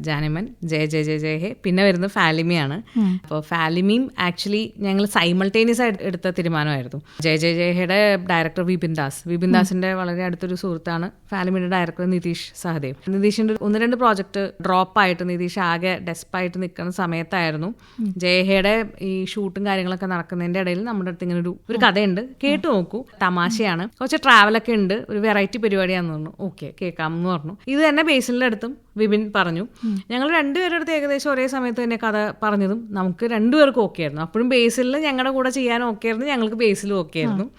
Speaker 2: ജാനിമൻ ജയ ജയ ജയ ജയ ഹേ. പിന്നെ വരുന്നത് ഫാലിമിയാണ്. അപ്പോൾ ഫാലിമിയും ആക്ച്വലി ഞങ്ങൾ സൈമൾട്ടേനിയസ് ആയിട്ട് എടുത്ത തീരുമാനമായിരുന്നു. ജയ ജയ ജയ ഹേയുടെ ഡയറക്ടർ വിപിൻ ദാസ്. വിപിൻ ദാസിന്റെ വളരെ അടുത്തൊരു സുഹൃത്താണ് ഫാലിമിയുടെ ഡയറക്ടർ നിതീഷ് സഹദേവ്. നിതീഷിന്റെ ഒന്ന് രണ്ട് പ്രോജക്റ്റ് ഡ്രോപ്പ് ആയിട്ട് നിതീഷ് ആകെ ഡെസ്പായിട്ട് നിൽക്കുന്ന സമയത്തായിരുന്നു. ജയഹയുടെ ഈ ഷൂട്ടും കാര്യങ്ങളൊക്കെ നടക്കുന്നതിന്റെ ഇടയിൽ നമ്മുടെ അടുത്ത് ഇങ്ങനെ ഒരു ഒരു കഥയുണ്ട്. കേട്ടു നോക്കൂ. തമാശയാണ്. കുറച്ച് ട്രാവലൊക്കെ ഉണ്ട്. ഒരു വെറൈറ്റി പരിപാടിയാണെന്ന് തോന്നുന്നു. ഓക്കെ കേൾക്കാം എന്ന് പറഞ്ഞു. ഇത് തന്നെ ബേസിലിന്റെ അടുത്തും വിപിൻ പറഞ്ഞു. ഞങ്ങൾ രണ്ടുപേരുടെ അടുത്ത് ഏകദേശം ഒരേ സമയത്ത് തന്നെ കഥ പറഞ്ഞതും നമുക്ക് രണ്ടുപേർക്കും ഓക്കെ ആയിരുന്നു. അപ്പോഴും ബേസിലിൽ ഞങ്ങളുടെ കൂടെ ചെയ്യാൻ ഓക്കെ ആയിരുന്നു ഞങ്ങൾക്ക് ബേസിലും ഓക്കെ ആയിരുന്നു.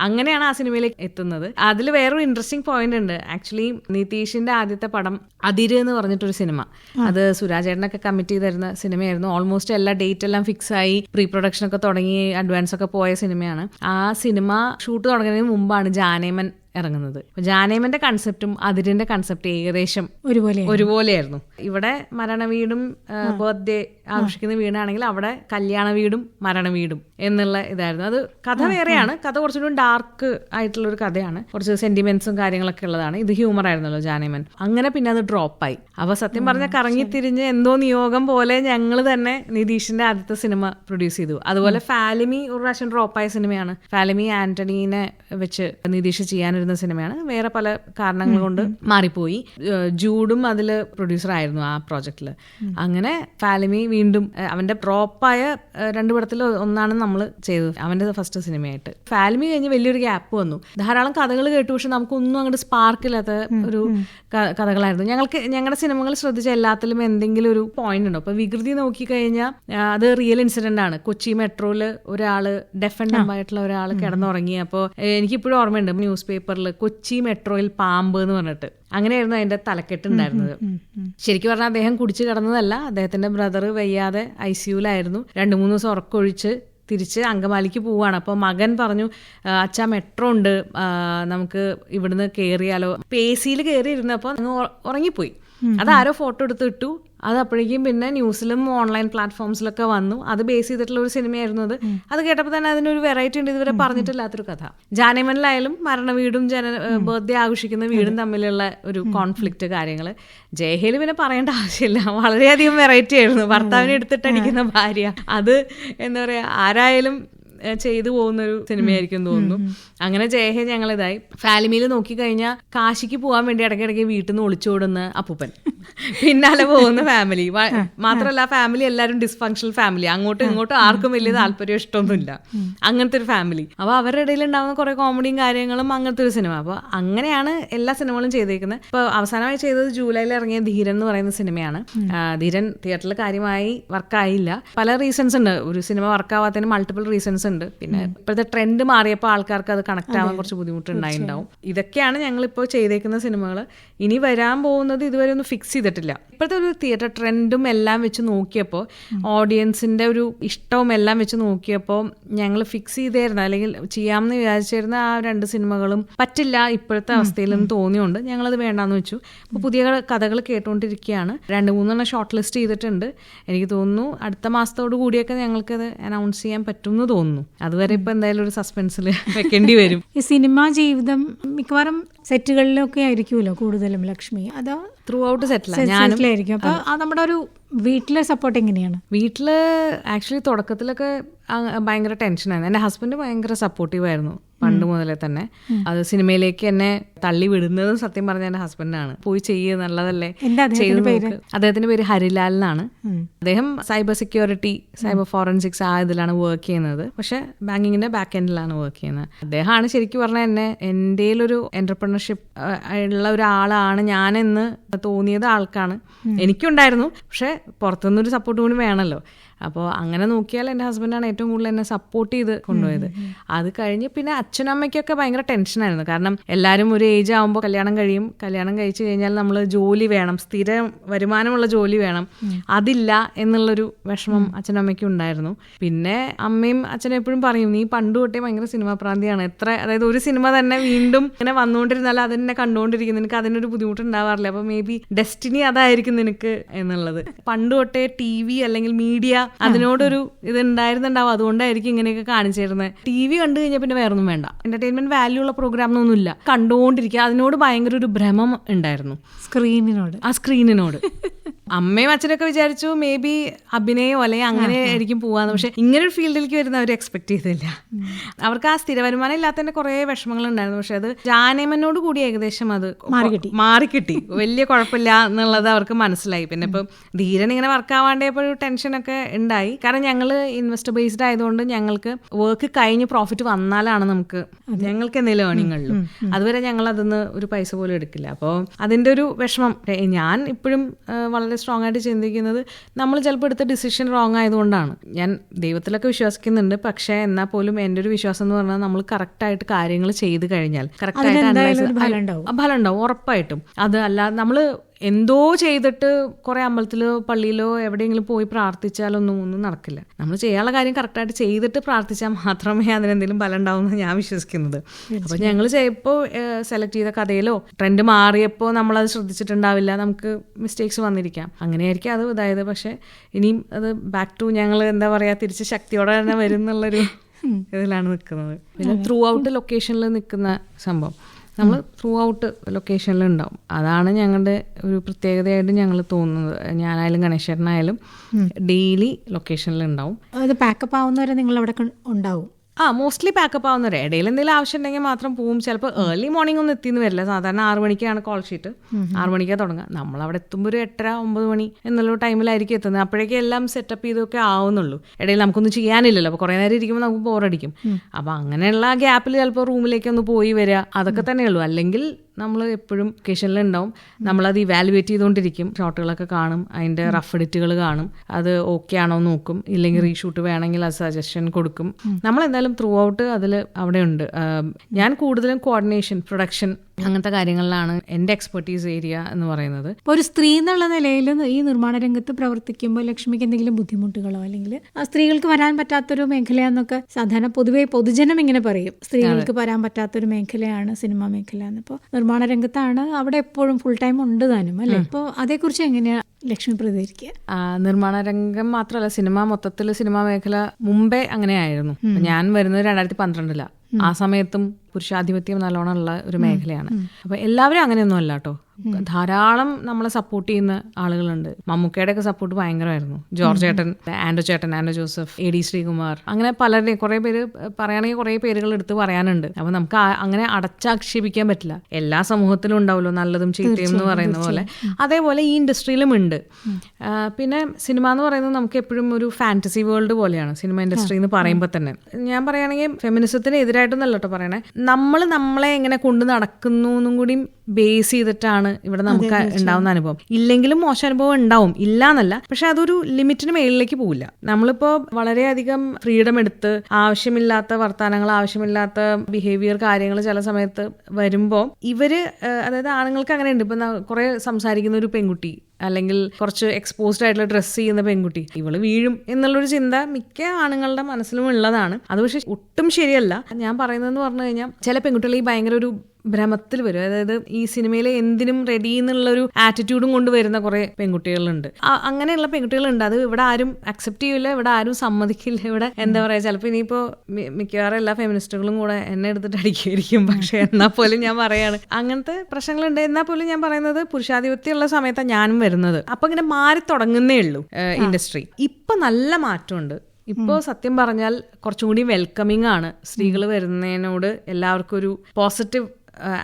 Speaker 2: അങ്ങനെയാണ് ആ സിനിമയിലേക്ക് എത്തുന്നത്. അതിൽ വേറൊരു ഇൻട്രസ്റ്റിംഗ് പോയിന്റ് ഉണ്ട്. ആക്ച്വലി നിതീഷിന്റെ ആദ്യത്തെ പടം അതിര് എന്ന് പറഞ്ഞിട്ടൊരു സിനിമ. അത് സുരാജേട്ടനൊക്കെ കമ്മിറ്റ് ചെയ്തിരുന്ന സിനിമയായിരുന്നു. ഓൾമോസ്റ്റ് എല്ലാ ഡേറ്റ് എല്ലാം ഫിക്സ് ആയി പ്രീ പ്രൊഡക്ഷൻ ഒക്കെ തുടങ്ങി അഡ്വാൻസ് ഒക്കെ പോയ സിനിമയാണ്. ആ സിനിമ ഷൂട്ട് തുടങ്ങുന്നതിന് മുമ്പാണ് ജാനേമൻ ഇറങ്ങുന്നത്. ജാനേമന്റെ കൺസെപ്റ്റും അതിരിന്റെ കൺസെപ്റ്റ് ഏകദേശം
Speaker 1: ഒരുപോലെ
Speaker 2: ഒരുപോലെയായിരുന്നു. ഇവിടെ മരണ വീടും ബർത്ത്ഡേ ആഘോഷിക്കുന്ന വീടാണെങ്കിൽ അവിടെ കല്യാണ വീടും മരണ വീടും എന്നുള്ള ഇതായിരുന്നു. അത് കഥ വേറെയാണ്. കഥ കുറച്ചുകൂടി ഡാർക്ക് ആയിട്ടുള്ള ഒരു കഥയാണ്. കുറച്ച് സെന്റിമെന്റ്സും കാര്യങ്ങളൊക്കെ ഉള്ളതാണ്. ഇത് ഹ്യൂമർ ആയിരുന്നല്ലോ ജാനേമൻ അങ്ങനെ പിന്നെ അത് ഡ്രോപ്പായി അപ്പൊ സത്യം പറഞ്ഞ കറങ്ങി തിരിഞ്ഞ് എന്തോ നിയോഗം പോലെ ഞങ്ങൾ തന്നെ നിതീഷിന്റെ ആദ്യത്തെ സിനിമ പ്രൊഡ്യൂസ് ചെയ്തു. അതുപോലെ ഫാലിമി ഒരു പ്രാവശ്യം ഡ്രോപ്പായ സിനിമയാണ്. ഫാലിമി ആന്റണീനെ വെച്ച് നിതീഷ് ചെയ്യാനൊരുന്ന സിനിമയാണ്. വേറെ പല കാരണങ്ങൾ കൊണ്ട് മാറിപ്പോയി. ജൂഡും അതിൽ പ്രൊഡ്യൂസർ ആയിരുന്നു ആ പ്രോജക്റ്റിൽ അങ്ങനെ ഫാലിമി വീണ്ടും അവന്റെ അവന്റെ ഡ്രോപ്പായ രണ്ട് പടത്തിൽ ഒന്നാണ് നമ്മൾ ചെയ്തത്. അവന്റെ ഫസ്റ്റ് സിനിമയായിട്ട്. ഫാലിമി കഴിഞ്ഞ് വലിയൊരു ഗ്യാപ്പ് വന്നു. ധാരാളം കഥകൾ കേട്ടു. പക്ഷെ നമുക്കൊന്നും അങ്ങോട്ട് സ്പാർക്കില്ലാത്ത ഒരു കഥകളായിരുന്നു. ഞങ്ങൾക്ക് ഞങ്ങളുടെ സിനിമകൾ ശ്രദ്ധിച്ച എല്ലാത്തിലും എന്തെങ്കിലും ഒരു പോയിന്റ് ഉണ്ടോ? അപ്പൊ വികൃതി നോക്കിക്കഴിഞ്ഞാൽ അത് റിയൽ ഇൻസിഡന്റ് ആണ്. കൊച്ചി മെട്രോയിൽ ഒരാൾ ഡെഫൻഡ് ആയിട്ടുള്ള ഒരാൾ കിടന്നുറങ്ങി. അപ്പോൾ എനിക്കിപ്പോഴും ഓർമ്മയുണ്ട്. ന്യൂസ് പേപ്പറിൽ കൊച്ചി മെട്രോയിൽ പാമ്പ് എന്ന് പറഞ്ഞിട്ട്. അങ്ങനെയായിരുന്നു അതിന്റെ തലക്കെട്ട് ഉണ്ടായിരുന്നത് ശരിക്കും പറഞ്ഞാൽ അദ്ദേഹം കുടിച്ചു കിടന്നതല്ല അദ്ദേഹത്തിന്റെ ബ്രദർ വയ്യാതെ ഐ സിയുലായിരുന്നു രണ്ടു മൂന്ന് ദിവസം ഉറക്കൊഴിച്ച് തിരിച്ച് അങ്കമാലിക്ക് പോവാണ് അപ്പോൾ മകൻ പറഞ്ഞു അച്ഛ മെട്രോ ഉണ്ട്. നമുക്ക് ഇവിടുന്ന് കയറിയാലോ പേസിയിൽ കയറി ഇരുന്നപ്പോൾ അങ്ങ് ഉറങ്ങിപ്പോയി. അതാരോ ഫോട്ടോ എടുത്ത് ഇട്ടു. അത് അപ്പോഴേക്കും പിന്നെ ന്യൂസിലും ഓൺലൈൻ പ്ലാറ്റ്ഫോംസിലൊക്കെ വന്നു. അത് ബേസ് ചെയ്തിട്ടുള്ള ഒരു സിനിമയായിരുന്നു അത്. അത് കേട്ടപ്പോൾ തന്നെ അതിനൊരു വെറൈറ്റി ഉണ്ട്. ഇതുവരെ പറഞ്ഞിട്ടില്ലാത്തൊരു കഥ. ജാനമനിലായാലും മരണ വീടും ജന ബർത്ത്ഡേ ആഘോഷിക്കുന്ന വീടും തമ്മിലുള്ള ഒരു കോൺഫ്ലിക്റ്റ് കാര്യങ്ങൾ ജയഹേൽ പിന്നെ പറയേണ്ട ആവശ്യമില്ല. വളരെയധികം വെറൈറ്റി ആയിരുന്നു. ഭർത്താവിനെ എടുത്തിട്ടടിക്കുന്ന ഭാര്യ. അത് എന്താ പറയാ ആരായാലും ചെയ്തു പോകുന്ന ഒരു സിനിമയായിരിക്കും തോന്നുന്നു. അങ്ങനെ ജയഹേ ഞങ്ങൾ ഇതായി ഫാലിമിയിൽ നോക്കിക്കഴിഞ്ഞാൽ കാശിക്ക് പോകാൻ വേണ്ടി ഇടയ്ക്കിടയ്ക്ക് വീട്ടിൽ നിന്ന് ഒളിച്ചോടുന്ന അപ്പൂപ്പൻ. പിന്നാലെ പോകുന്ന ഫാമിലി. മാത്രമല്ല ഫാമിലി എല്ലാവരും ഡിസ്ഫങ്ഷണൽ ഫാമിലി അങ്ങോട്ടും ഇങ്ങോട്ടും ആർക്കും വലിയ താല്പര്യം ഇഷ്ടമൊന്നുമില്ല. അങ്ങനത്തെ ഒരു ഫാമിലി അപ്പൊ അവരുടെ ഇടയിൽ ഉണ്ടാകുന്ന കുറെ കോമഡിയും കാര്യങ്ങളും അങ്ങനത്തെ ഒരു സിനിമ അപ്പൊ അങ്ങനെയാണ് എല്ലാ സിനിമകളും ചെയ്തേക്കുന്നത്. ഇപ്പൊ അവസാനമായി ചെയ്തത് ജൂലൈയിൽ ഇറങ്ങിയ ധീരൻ എന്ന് പറയുന്ന സിനിമയാണ് ധീരൻ തിയേറ്ററിൽ കാര്യമായി വർക്കായില്ല പല റീസൺസ് ഉണ്ട്. ഒരു സിനിമ വർക്കാവാത്തതിന് മൾട്ടിപ്പിൾ റീസൺസ് ഉണ്ട്. പിന്നെ ഇപ്പോഴത്തെ ട്രെൻഡ് മാറിയപ്പോൾ ആൾക്കാർക്ക് അത് കണക്ട് ആവാൻ കുറച്ച് ബുദ്ധിമുട്ടുണ്ടായിട്ടുണ്ടാവും ഇതൊക്കെയാണ് ഞങ്ങളിപ്പോൾ ചെയ്തേക്കുന്ന സിനിമകൾ ഇനി വരാൻ പോകുന്നത് ഇതുവരെ ഒന്നും ഫിക്സ് ചെയ്തിട്ടില്ല. ഇപ്പോഴത്തെ ഒരു തിയേറ്റർ ട്രെൻഡും എല്ലാം വെച്ച് നോക്കിയപ്പോൾ ഓഡിയൻസിന്റെ ഒരു ഇഷ്ടവും എല്ലാം വെച്ച് നോക്കിയപ്പോൾ ഞങ്ങൾ ഫിക്സ് ചെയ്തായിരുന്നു. അല്ലെങ്കിൽ ചെയ്യാമെന്ന് വിചാരിച്ചിരുന്ന ആ രണ്ട് സിനിമകളും പറ്റില്ല ഇപ്പോഴത്തെ അവസ്ഥയിലെന്ന് തോന്നിയുണ്ട് ഞങ്ങളത് വേണ്ടാന്ന് വെച്ചു. അപ്പോൾ പുതിയ കഥകൾ കേട്ടുകൊണ്ടിരിക്കുകയാണ് രണ്ട് മൂന്നെണ്ണം ഷോർട്ട് ലിസ്റ്റ് ചെയ്തിട്ടുണ്ട്. എനിക്ക് തോന്നുന്നു അടുത്ത മാസത്തോടു കൂടിയൊക്കെ ഞങ്ങൾക്കത് അനൗൺസ് ചെയ്യാൻ പറ്റുമെന്ന് തോന്നുന്നു. അതുവരെ ഇപ്പൊ എന്തായാലും ഒരു സസ്പെൻസിൽ വെക്കേണ്ടി വരും.
Speaker 1: ഈ സിനിമാ ജീവിതം മിക്കവാറും സെറ്റുകളിലൊക്കെ ആയിരിക്കുമല്ലോ കൂടുതലും ലക്ഷ്മി? അതോ
Speaker 2: ത്രൂ ഔട്ട്
Speaker 1: സെറ്റിലായിരിക്കും അപ്പൊ നമ്മുടെ ഒരു വീട്ടിലെ സപ്പോർട്ട് എങ്ങനെയാണ്?
Speaker 2: വീട്ടിൽ ആക്ച്വലി തുടക്കത്തിലൊക്കെ ഭയങ്കര ടെൻഷനായിരുന്നു എന്റെ ഹസ്ബൻഡ് ഭയങ്കര സപ്പോർട്ടീവ് ആയിരുന്നു പണ്ട് മുതലേ തന്നെ. അത് സിനിമയിലേക്ക് എന്നെ തള്ളി വിടുന്നതും സത്യം പറഞ്ഞ എന്റെ ഹസ്ബൻഡാണ് പോയി ചെയ്യുക നല്ലതല്ലേ? ചെയ്ത്
Speaker 1: അദ്ദേഹത്തിന്റെ പേര്?
Speaker 2: അദ്ദേഹത്തിന്റെ പേര് ഹരിലാൽ എന്നാണ്. അദ്ദേഹം സൈബർ സെക്യൂരിറ്റി സൈബർ ഫോറൻസിക്സ് ആ ഇതിലാണ് വർക്ക് ചെയ്യുന്നത്. പക്ഷെ ബാങ്കിങ്ങിന്റെ ബാക്ക് എൻഡിലാണ് വർക്ക് ചെയ്യുന്നത്. അദ്ദേഹമാണ് ശരിക്കും പറഞ്ഞാൽ എന്നെ എന്റെ ഒരു എന്റർപ്രണർഷിപ്പ് ഉള്ള ഒരാളാണ് ഞാനെന്ന് തോന്നിയത് ആൾക്കാണ്. എനിക്കുണ്ടായിരുന്നു. പക്ഷെ പുറത്തുനിന്നൊരു സപ്പോർട്ട് കൂടി വേണമല്ലോ അപ്പോൾ അങ്ങനെ നോക്കിയാൽ എന്റെ ഹസ്ബൻഡാണ് ഏറ്റവും കൂടുതൽ എന്നെ സപ്പോർട്ട് ചെയ്ത് കൊണ്ടുപോയത്. അത് കഴിഞ്ഞ് പിന്നെ അച്ഛനും അമ്മയ്ക്കൊക്കെ ഭയങ്കര ടെൻഷനായിരുന്നു കാരണം എല്ലാവരും ഒരു ഏജ് ആകുമ്പോൾ കല്യാണം കഴിയും. കല്യാണം കഴിച്ചു കഴിഞ്ഞാൽ നമ്മൾ ജോലി വേണം. സ്ഥിര വരുമാനമുള്ള ജോലി വേണം. അതില്ല എന്നുള്ളൊരു വിഷമം അച്ഛനും അമ്മയ്ക്കും ഉണ്ടായിരുന്നു. പിന്നെ അമ്മയും അച്ഛനും എപ്പോഴും പറയും നീ പണ്ട് തൊട്ടേ ഭയങ്കര സിനിമാ പ്രാന്തിയാണ്. എത്ര അതായത് ഒരു സിനിമ തന്നെ വീണ്ടും ഇങ്ങനെ വന്നുകൊണ്ടിരുന്നാൽ അതിനെ കണ്ടുകൊണ്ടിരിക്കും നിനക്ക് അതിനൊരു ബുദ്ധിമുട്ടുണ്ടാവാറില്ല. അപ്പോൾ അപ്പൊ മേ ബി ഡെസ്റ്റിനി അതായിരിക്കും നിനക്ക് എന്നുള്ളത്. പണ്ട് തൊട്ടേ ടി വി അല്ലെങ്കിൽ മീഡിയ അതിനോടൊരു ഇത് ഉണ്ടായിരുന്നുണ്ടാവും അതുകൊണ്ടായിരിക്കും ഇങ്ങനെയൊക്കെ കാണിച്ചിരുന്നത് ടി വി കണ്ടു കഴിഞ്ഞാൽ പിന്നെ വേറൊന്നും വേണ്ട. എന്റർടൈൻമെന്റ് വാല്യൂ ഉള്ള പ്രോഗ്രാം ഒന്നുമില്ല. കണ്ടുകൊണ്ടിരിക്കുക അതിനോട് ഭയങ്കര ഒരു ഭ്രമം ഉണ്ടായിരുന്നു.
Speaker 1: സ്ക്രീനിനോട്
Speaker 2: ആ സ്ക്രീനിനോട് അമ്മയും അച്ഛനൊക്കെ വിചാരിച്ചു മേ ബി അഭിനയോ അല്ലെങ്കിൽ അങ്ങനെ ആയിരിക്കും പോവാന്ന്. പക്ഷെ ഇങ്ങനെ ഒരു ഫീൽഡിലേക്ക് വരുന്ന അവർ എക്സ്പെക്ട് ചെയ്തില്ല. അവർക്ക് ആ സ്ഥിര വരുമാനം ഇല്ലാത്തതിന്റെ കുറെ വിഷമങ്ങൾ ഉണ്ടായിരുന്നു പക്ഷെ അത് ജാനേമനോട് കൂടി ഏകദേശം അത്
Speaker 1: മാറിക്കിട്ടി.
Speaker 2: മാറിക്കിട്ടി. വലിയ കുഴപ്പമില്ല എന്നുള്ളത് അവർക്ക് മനസ്സിലായി. പിന്നെ ഇപ്പം ധീരൻ ഇങ്ങനെ വർക്ക് ആവാണ്ടപ്പോൾ ഒരു ടെൻഷനൊക്കെ ഉണ്ടായി. കാരണം ഞങ്ങൾ ഇൻവെസ്റ്റർ ബേസ്ഡ് ആയതുകൊണ്ട് ഞങ്ങൾക്ക് വർക്ക് കഴിഞ്ഞ് പ്രോഫിറ്റ് വന്നാലാണ് നമുക്ക് ഞങ്ങൾക്ക് എന്തെങ്കിലും ഏണിങ്ങുള്ളൂ അതുവരെ ഞങ്ങൾ അതിന്ന് ഒരു പൈസ പോലും എടുക്കില്ല. അപ്പോൾ അതിന്റെ ഒരു വിഷമം. ഞാൻ ഇപ്പോഴും വളരെ സ്ട്രോങ് ആയിട്ട് ചിന്തിക്കുന്നത് നമ്മൾ ചിലപ്പോൾ എടുത്ത ഡിസിഷൻ റോങ് ആയതുകൊണ്ടാണ്. ഞാൻ ദൈവത്തിലൊക്കെ വിശ്വസിക്കുന്നുണ്ട്. പക്ഷേ എന്നാൽ പോലും എന്റെ ഒരു വിശ്വാസം എന്ന് പറഞ്ഞാൽ നമ്മൾ കറക്റ്റായിട്ട് കാര്യങ്ങൾ ചെയ്ത് കഴിഞ്ഞാൽ കറക്റ്റായിട്ട്
Speaker 1: ഫലം ഉണ്ടാവും.
Speaker 2: ഫലം ഉണ്ടാവും ഉറപ്പായിട്ടും. അത് അല്ല നമ്മൾ എന്തോ ചെയ്തിട്ട് കുറെ അമ്പലത്തിലോ പള്ളിയിലോ എവിടെയെങ്കിലും പോയി പ്രാർത്ഥിച്ചാലൊന്നും ഒന്നും നടക്കില്ല. നമ്മൾ ചെയ്യാനുള്ള കാര്യം കറക്റ്റായിട്ട് ചെയ്തിട്ട് പ്രാർത്ഥിച്ചാൽ മാത്രമേ അതിനെന്തെങ്കിലും ഫലം ഉണ്ടാവുമെന്ന് ഞാൻ വിശ്വസിക്കുന്നത്. അപ്പോൾ ഞങ്ങൾ ചെയ്യപ്പോൾ സെലക്ട് ചെയ്ത കഥയിലോ ട്രെൻഡ് മാറിയപ്പോൾ നമ്മളത് ശ്രദ്ധിച്ചിട്ടുണ്ടാവില്ല നമുക്ക് മിസ്റ്റേക്സ് വന്നിരിക്കാം. അങ്ങനെയായിരിക്കും അത് ഇതായത് പക്ഷേ ഇനിയും അത് ബാക്ക് ടു ഞങ്ങൾ എന്താ പറയുക തിരിച്ച് ശക്തിയോടെ തന്നെ വരും എന്നുള്ളൊരു ഇതിലാണ് നിൽക്കുന്നത് പിന്നെ ത്രൂ ഔട്ട് ലൊക്കേഷനിൽ നിൽക്കുന്ന സംഭവം. നമ്മൾ ത്രൂ ഔട്ട് ലൊക്കേഷനിൽ ഉണ്ടാവും അതാണ് ഞങ്ങളുടെ ഒരു പ്രത്യേകതയായിട്ട് ഞങ്ങൾ തോന്നുന്നത്. ഞാനായാലും ഗണേശ്വരനായാലും ഡെയിലി ലൊക്കേഷനിൽ ഉണ്ടാവും
Speaker 1: അത് പാക്കപ്പ് ആവുന്നവരെ നിങ്ങൾ അവിടെ ഉണ്ടാവും.
Speaker 2: ആ മോസ്റ്റ്ലി പാക്കപ്പ് ആവുന്നവരെ. ഇടയിൽ എന്തെങ്കിലും ആവശ്യം ഉണ്ടെങ്കിൽ മാത്രം പോവും. ചിലപ്പോൾ ഏർലി മോർണിംഗ് ഒന്നും എത്തിയെന്ന് വരില്ല. സാധാരണ ആറ് മണിക്കാണ് കോൾ ഷീറ്റ് ആറ് മണിക്കാണ് തുടങ്ങുക. നമ്മൾ അവിടെ എത്തുമ്പോൾ ഒരു എട്ടര ഒമ്പത് മണി എന്നുള്ള ടൈമിലായിരിക്കും എത്തുന്നത്. അപ്പോഴേക്കും എല്ലാം സെറ്റപ്പ് ചെയ്തൊക്കെ ആവുന്നുള്ളൂ. ഇടയിൽ നമുക്കൊന്നും ചെയ്യാനില്ലല്ലോ. അപ്പോൾ കുറേ നേരം ഇരിക്കുമ്പോൾ നമുക്ക് ബോറടിക്കും അപ്പോൾ അങ്ങനെയുള്ള ഗ്യാപ്പിൽ ചിലപ്പോൾ റൂമിലേക്ക് ഒന്ന് പോയി വരിക അതൊക്കെ തന്നെയുള്ളൂ. അല്ലെങ്കിൽ നമ്മൾ എപ്പോഴും ലൊക്കേഷനിൽ ഉണ്ടാവും. നമ്മളത് ഇവാലുവേറ്റ് ചെയ്തുകൊണ്ടിരിക്കും ഷോട്ടുകളൊക്കെ കാണും. അതിന്റെ റഫ് എഡിറ്റുകൾ കാണും. അത് ഓക്കെ ആണോ നോക്കും. ഇല്ലെങ്കിൽ റീഷൂട്ട് വേണമെങ്കിൽ അത് സജഷൻ കൊടുക്കും. നമ്മൾ എന്തായാലും ത്രൂ ഔട്ട് അതിൽ അവിടെ ഉണ്ട് ഞാൻ കൂടുതലും കോർഡിനേഷൻ പ്രൊഡക്ഷൻ അങ്ങനത്തെ കാര്യങ്ങളിലാണ് എന്റെ എക്സ്പെർട്ടീസ് ഏരിയ എന്ന് പറയുന്നത്.
Speaker 1: അപ്പോൾ ഒരു സ്ത്രീ എന്നുള്ള നിലയിൽ ഈ നിർമ്മാണ രംഗത്ത് പ്രവർത്തിക്കുമ്പോൾ ലക്ഷ്മിക്ക് എന്തെങ്കിലും ബുദ്ധിമുട്ടുകളോ അല്ലെങ്കിൽ ആ സ്ത്രീകൾക്ക് വരാൻ പറ്റാത്തൊരു മേഖലയാന്നൊക്കെ സാധാരണ പൊതുവെ പൊതുജനം ഇങ്ങനെ പറയും. സ്ത്രീകൾക്ക് വരാൻ പറ്റാത്തൊരു മേഖലയാണ് സിനിമാ മേഖല എന്ന് ഇപ്പോൾ നിർമ്മാണ രംഗത്താണ് അവിടെ എപ്പോഴും ഫുൾ ടൈം ഉണ്ട് താനും അല്ലേ? അപ്പോൾ അതേക്കുറിച്ച് എങ്ങനെയാണ് ലക്ഷ്മി പ്രതികരിക്കുക?
Speaker 2: നിർമ്മാണ രംഗം മാത്രമല്ല സിനിമ മൊത്തത്തിൽ സിനിമാ മേഖല മുമ്പേ അങ്ങനെയായിരുന്നു. ഞാൻ വരുന്നത് രണ്ടായിരത്തി പന്ത്രണ്ടിലാണ് ആ സമയത്തും പുരുഷാധിപത്യം നല്ലോണം ഉള്ള ഒരു മേഖലയാണ്. അപ്പൊ എല്ലാവരും അങ്ങനെയൊന്നും അല്ല കേട്ടോ ധാരാളം നമ്മളെ സപ്പോർട്ട് ചെയ്യുന്ന ആളുകളുണ്ട്. മമ്മൂക്കയുടെ ഒക്കെ സപ്പോർട്ട് ഭയങ്കരമായിരുന്നു. ജോർജ് ചേട്ടൻ ആൻഡോ ചേട്ടൻ ആൻഡോ ജോസഫ് എ ഡി ശ്രീകുമാർ അങ്ങനെ പലരുടെയും കുറെ പേര് പറയുകയാണെങ്കിൽ കുറെ പേരുകൾ എടുത്ത് പറയാനുണ്ട്. അപ്പൊ നമുക്ക് അങ്ങനെ അടച്ചാക്ഷേപിക്കാൻ പറ്റില്ല. എല്ലാ സമൂഹത്തിലും ഉണ്ടാവുമല്ലോ നല്ലതും ചീത്തയും എന്ന് പറയുന്ന പോലെ. അതേപോലെ ഈ ഇൻഡസ്ട്രിയിലും ഉണ്ട്. പിന്നെ സിനിമ എന്ന് പറയുന്നത് നമുക്ക് എപ്പോഴും ഒരു ഫാന്റസി വേൾഡ് പോലെയാണ്. സിനിമ ഇൻഡസ്ട്രി എന്ന് പറയുമ്പോൾ തന്നെ. ഞാൻ പറയുകയാണെങ്കിൽ ഫെമിനിസത്തിന് എതിരായിട്ടൊന്നല്ല കേട്ടോ പറയണേ. നമ്മൾ നമ്മളെ എങ്ങനെ കൊണ്ടു നടക്കുന്നു എന്നും കൂടി ബേസ് ചെയ്തിട്ടാണ് ഇവിടെ നമുക്ക് ഉണ്ടാവുന്ന അനുഭവം. ഇല്ലെങ്കിലും മോശം അനുഭവം ഉണ്ടാവും. ഇല്ല എന്നല്ല പക്ഷെ അതൊരു ലിമിറ്റിന് മേളിലേക്ക് പോവില്ല. നമ്മളിപ്പോ വളരെയധികം ഫ്രീഡം എടുത്ത് ആവശ്യമില്ലാത്ത വർത്തമാനങ്ങൾ ആവശ്യമില്ലാത്ത ബിഹേവിയർ കാര്യങ്ങൾ ചില സമയത്ത് വരുമ്പോൾ ഇവർ അതായത് ആണുങ്ങൾക്ക് അങ്ങനെ ഉണ്ട് ഇപ്പൊ കുറെ സംസാരിക്കുന്ന ഒരു പെൺകുട്ടി അല്ലെങ്കിൽ കുറച്ച് എക്സ്പോസ്ഡ് ആയിട്ടുള്ള ഡ്രസ്സ് ചെയ്യുന്ന പെൺകുട്ടി ഇവൾ വീഴും എന്നുള്ളൊരു ചിന്ത മിക്ക ആണുങ്ങളുടെ മനസ്സിലും ഉള്ളതാണ്. അത് പക്ഷെ ഒട്ടും ശരിയല്ല. ഞാൻ പറയുന്നതെന്ന് പറഞ്ഞു കഴിഞ്ഞാൽ ചില പെൺകുട്ടികൾ ഈ ഭയങ്കര ഒരു ഭ്രമത്തിൽ വരും. അതായത് ഈ സിനിമയിലെ എന്തിനും റെഡി എന്നുള്ളൊരു ആറ്റിറ്റ്യൂഡും കൊണ്ട് വരുന്ന കുറെ പെൺകുട്ടികളുണ്ട്. അങ്ങനെയുള്ള പെൺകുട്ടികളുണ്ട്. അത് ഇവിടെ ആരും അക്സെപ്റ്റ് ചെയ്യില്ല ഇവിടെ ആരും സമ്മതിക്കില്ല. ഇവിടെ എന്താ പറയാ ചിലപ്പോൾ ഇനിയിപ്പോ മിക്കവാറും എല്ലാ ഫെമിനിസ്റ്റുകളും കൂടെ എന്നെ എടുത്തിട്ട് അടിക്കുകയായിരിക്കും പക്ഷെ എന്നാ പോലും ഞാൻ പറയാണ്. അങ്ങനത്തെ പ്രശ്നങ്ങളുണ്ട്. എന്നാ പോലും ഞാൻ പറയുന്നത് പുരുഷാധിപത്യമുള്ള സമയത്താണ് ഞാനും വരുന്നത്. അപ്പൊ ഇങ്ങനെ മാറി തുടങ്ങുന്നേ ഉള്ളൂ ഇൻഡസ്ട്രി ഇപ്പൊ നല്ല മാറ്റമുണ്ട്. ഇപ്പോ സത്യം പറഞ്ഞാൽ കുറച്ചും കൂടി വെൽക്കമിങ് ആണ്. സ്ത്രീകൾ വരുന്നതിനോട് എല്ലാവർക്കും ഒരു പോസിറ്റീവ്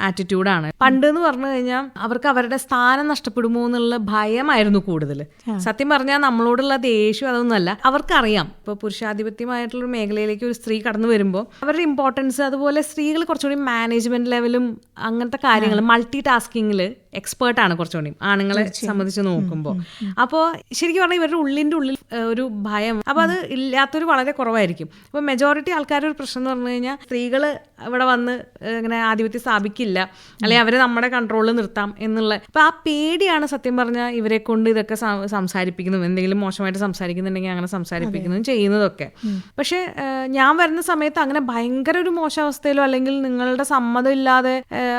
Speaker 2: ആറ്റിറ്റ്യൂഡാണ് പണ്ട് എന്ന് പറഞ്ഞു കഴിഞ്ഞാൽ അവർക്ക് അവരുടെ സ്ഥാനം നഷ്ടപ്പെടുമോ എന്നുള്ള ഭയമായിരുന്നു കൂടുതൽ. സത്യം പറഞ്ഞാൽ നമ്മളോടുള്ള ദേഷ്യം അതൊന്നുമല്ല അവർക്കറിയാം. ഇപ്പോൾ പുരുഷാധിപത്യമായിട്ടുള്ള ഒരു മേഖലയിലേക്ക് ഒരു സ്ത്രീ കടന്നു വരുമ്പോൾ അവരുടെ ഇമ്പോർട്ടൻസ് അതുപോലെ സ്ത്രീകൾ കുറച്ചുകൂടി മാനേജ്മെന്റ് ലെവലും അങ്ങനത്തെ കാര്യങ്ങൾ മൾട്ടി ടാസ്കിങ്ങിൽ എക്സ്പേർട്ട് ആണ് കുറച്ചുകൂടി. ആണുങ്ങളെ സംബന്ധിച്ച് നോക്കുമ്പോൾ അപ്പോൾ ശരിക്കും പറഞ്ഞാൽ ഇവരുടെ ഉള്ളിന്റെ ഉള്ളിൽ ഒരു ഭയം. അപ്പോൾ അത് ഇല്ലാത്തൊരു വളരെ കുറവായിരിക്കും. അപ്പോൾ മെജോറിറ്റി ആൾക്കാരുടെ ഒരു പ്രശ്നം എന്ന് പറഞ്ഞു കഴിഞ്ഞാൽ സ്ത്രീകൾ ഇവിടെ വന്ന് ഇങ്ങനെ ആധിപത്യം സ്ഥാപിക്കില്ല. അല്ലെങ്കിൽ അവരെ നമ്മുടെ കൺട്രോളിൽ നിർത്താം എന്നുള്ള. അപ്പോൾ ആ പേടിയാണ് സത്യം പറഞ്ഞാൽ ഇവരെ കൊണ്ട് ഇതൊക്കെ സംസാരിപ്പിക്കുന്നതും എന്തെങ്കിലും മോശമായിട്ട് സംസാരിക്കുന്നുണ്ടെങ്കിൽ അങ്ങനെ സംസാരിപ്പിക്കുന്നതും ചെയ്യുന്നതൊക്കെ. പക്ഷേ ഞാൻ വരുന്ന സമയത്ത് അങ്ങനെ ഭയങ്കര ഒരു മോശാവസ്ഥയിലോ അല്ലെങ്കിൽ നിങ്ങളുടെ സമ്മതം ഇല്ലാതെ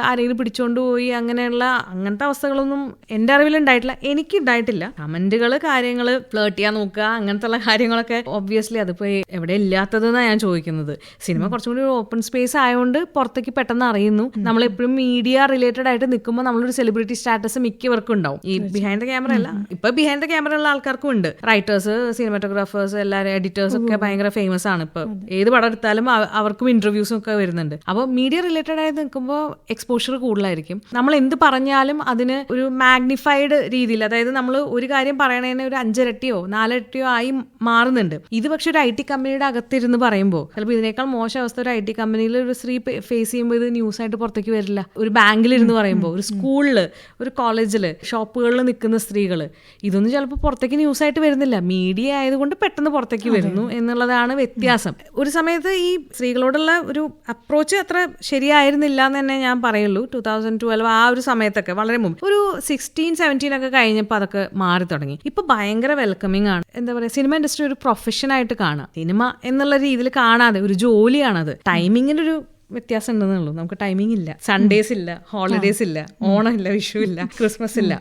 Speaker 2: ആരെങ്കിലും പിടിച്ചോണ്ട് പോയി അങ്ങനെയുള്ള അങ്ങനത്തെ അവസ്ഥകളൊന്നും എന്റെ അറിവിൽ ഉണ്ടായിട്ടില്ല. എനിക്ക് ഉണ്ടായിട്ടില്ല. കമന്റുകൾ കാര്യങ്ങൾ ഫ്ലേർട്ട് ചെയ്യാൻ നോക്കുക അങ്ങനത്തെ ഉള്ള കാര്യങ്ങളൊക്കെ ഒബ്വിയസ്ലി അതിപ്പോ എവിടെ ഇല്ലാത്തതെന്നാണ് ഞാൻ ചോദിക്കുന്നത്. സിനിമ കുറച്ചും കൂടി ഓപ്പൺ സ്പേസ് ആയതുകൊണ്ട് പുറത്തേക്ക് പെട്ടെന്ന് അറിയുന്നു. നമ്മൾ എപ്പോഴും മീഡിയ റിലേറ്റഡ് ആയിട്ട് നിൽക്കുമ്പോൾ നമ്മളൊരു സെലിബ്രിറ്റി സ്റ്റാറ്റസ് മിക്കവർക്കും ഉണ്ടാവും. ഈ ബിഹൈൻഡ് ദ ക്യാമറ അല്ല ഇപ്പൊ ബിഹൈൻഡ് ദ ക്യാമറ ഉള്ള ആൾക്കാർക്കും ഉണ്ട്. റൈറ്റേഴ്സ് സിനിമാറ്റോഗ്രാഫേഴ്സ് എല്ലാവരും എഡിറ്റേഴ്സ് ഒക്കെ ഭയങ്കര ഫേമസ് ആണ് ഇപ്പൊ. ഏത് പടം എടുത്താലും അവർക്കും ഇന്റർവ്യൂസും ഒക്കെ വരുന്നുണ്ട്. അപ്പോൾ മീഡിയ റിലേറ്റഡ് ആയി നിൽക്കുമ്പോൾ എക്സ്പോഷർ കൂടുതലായിരിക്കും. നമ്മൾ എന്ത് പറഞ്ഞാലും പറഞ്ഞാലും അതിന് ഒരു മാഗ്നിഫൈഡ് രീതിയിൽ അതായത് നമ്മൾ ഒരു കാര്യം പറയണതിന് ഒരു അഞ്ചരട്ടിയോ നാലിരട്ടിയോ ആയി മാറുന്നുണ്ട്. ഇത് പക്ഷെ ഒരു ഐ ടി കമ്പനിയുടെ അകത്തിരുന്ന് പറയുമ്പോൾ ചിലപ്പോൾ ഇതിനേക്കാൾ മോശം അവസ്ഥ ഒരു ഐ ടി കമ്പനിയിൽ ഒരു സ്ത്രീ ഫേസ് ചെയ്യുമ്പോൾ ഇത് ന്യൂസ് ആയിട്ട് പുറത്തേക്ക് വരില്ല. ഒരു ബാങ്കിലിരുന്ന് പറയുമ്പോൾ ഒരു സ്കൂളിൽ ഒരു കോളേജിൽ ഷോപ്പുകളിൽ നിൽക്കുന്ന സ്ത്രീകൾ ഇതൊന്നും ചിലപ്പോൾ പുറത്തേക്ക് ന്യൂസ് ആയിട്ട് വരുന്നില്ല. മീഡിയ ആയതുകൊണ്ട് പെട്ടെന്ന് പുറത്തേക്ക് വരുന്നു എന്നുള്ളതാണ് വ്യത്യാസം. ഒരു സമയത്ത് ഈ സ്ത്രീകളോടുള്ള ഒരു അപ്രോച്ച് അത്ര ശരിയായിരുന്നില്ല എന്ന് തന്നെ ഞാൻ പറയുള്ളൂ. ടൂ തൗസൻഡ് ട്വൽവ് ആ ഒരു സമയത്തൊക്കെ. വളരെ മുമ്പ്. ഒരു സിക്സ്റ്റീൻ സെവന്റീൻ ഒക്കെ കഴിഞ്ഞപ്പോൾ അതൊക്കെ മാറി തുടങ്ങി. ഇപ്പൊ ഭയങ്കര വെൽക്കമിങ് ആണ്. എന്താ പറയുക സിനിമ ഇൻഡസ്ട്രി ഒരു പ്രൊഫഷൻ ആയിട്ട് കാണാം. സിനിമ എന്നുള്ള രീതിയിൽ കാണാതെ ഒരു ജോലിയാണത്. ടൈമിങ്ങിന് ഒരു വ്യത്യാസം ഉണ്ടെന്നേ ഉള്ളൂ നമുക്ക് ടൈമിംഗ് ഇല്ല. സൺഡേസ് ഇല്ല ഹോളിഡേസ് ഇല്ല ഓണം ഇല്ല വിഷു ഇല്ല. ക്രിസ്മസ് ഇല്ല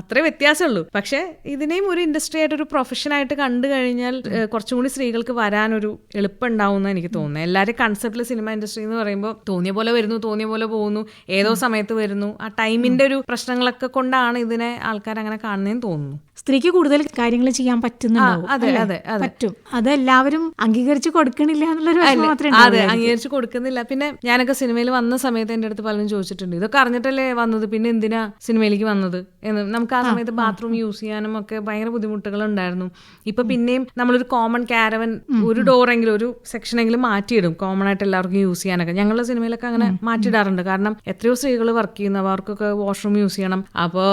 Speaker 2: അത്രേ വ്യത്യാസമുള്ളൂ. പക്ഷെ ഇതിനെയും ഒരു ഇൻഡസ്ട്രി ആയിട്ട് ഒരു പ്രൊഫഷൻ ആയിട്ട് കണ്ടു കഴിഞ്ഞാൽ കുറച്ചും കൂടി സ്ത്രീകൾക്ക് വരാനൊരു എളുപ്പം ഉണ്ടാവും എന്ന് എനിക്ക് തോന്നുന്നത് എല്ലാവരും കൺസെപ്റ്റിൽ സിനിമ ഇൻഡസ്ട്രി എന്ന് പറയുമ്പോൾ തോന്നിയ പോലെ വരുന്നു തോന്നിയ പോലെ പോകുന്നു ഏതോ സമയത്ത് വരുന്നു. ആ ടൈമിന്റെ ഒരു പ്രശ്നങ്ങളൊക്കെ കൊണ്ടാണ് ഇതിനെ ആൾക്കാർ അങ്ങനെ കാണുന്നതെന്ന് തോന്നുന്നു.
Speaker 1: സ്ത്രീക്ക് കൂടുതൽ കാര്യങ്ങൾ ചെയ്യാൻ
Speaker 2: പറ്റുന്നുണ്ടോ.
Speaker 1: പറ്റും അത് എല്ലാവരും അംഗീകരിച്ച് കൊടുക്കണില്ല എന്നുള്ളൊരു മാത്രമേ
Speaker 2: അതെ. അംഗീകരിച്ച് കൊടുക്കുന്നില്ല. പിന്നെ ഞാനൊക്കെ സിനിമയിൽ വന്ന സമയത്ത് എന്റെ അടുത്ത് പലരും ചോദിച്ചിട്ടുണ്ട് ഇതൊക്കെ അറിഞ്ഞിട്ടല്ലേ വന്നത്? പിന്നെ എന്തിനാ സിനിമയിലേക്ക് വന്നത്? എന്ന്. നമുക്ക് ആ സമയത്ത് ബാത്റൂം യൂസ് ചെയ്യാനും ഒക്കെ ഭയങ്കര ബുദ്ധിമുട്ടുകൾ ഉണ്ടായിരുന്നു ഇപ്പൊ പിന്നെയും നമ്മളൊരു കോമൺ കാരവൻ ഒരു ഡോറെങ്കിലും ഒരു സെക്ഷനെങ്കിലും മാറ്റിയിടും. കോമൺ ആയിട്ട് എല്ലാവർക്കും യൂസ് ചെയ്യാനൊക്കെ. ഞങ്ങളുടെ സിനിമയിലൊക്കെ അങ്ങനെ മാറ്റിയിടാറുണ്ട്. കാരണം എത്രയോ സ്ത്രീകൾ വർക്ക് ചെയ്യുന്നവർക്കൊക്കെ വാഷ്റൂം യൂസ് ചെയ്യണം. അപ്പോൾ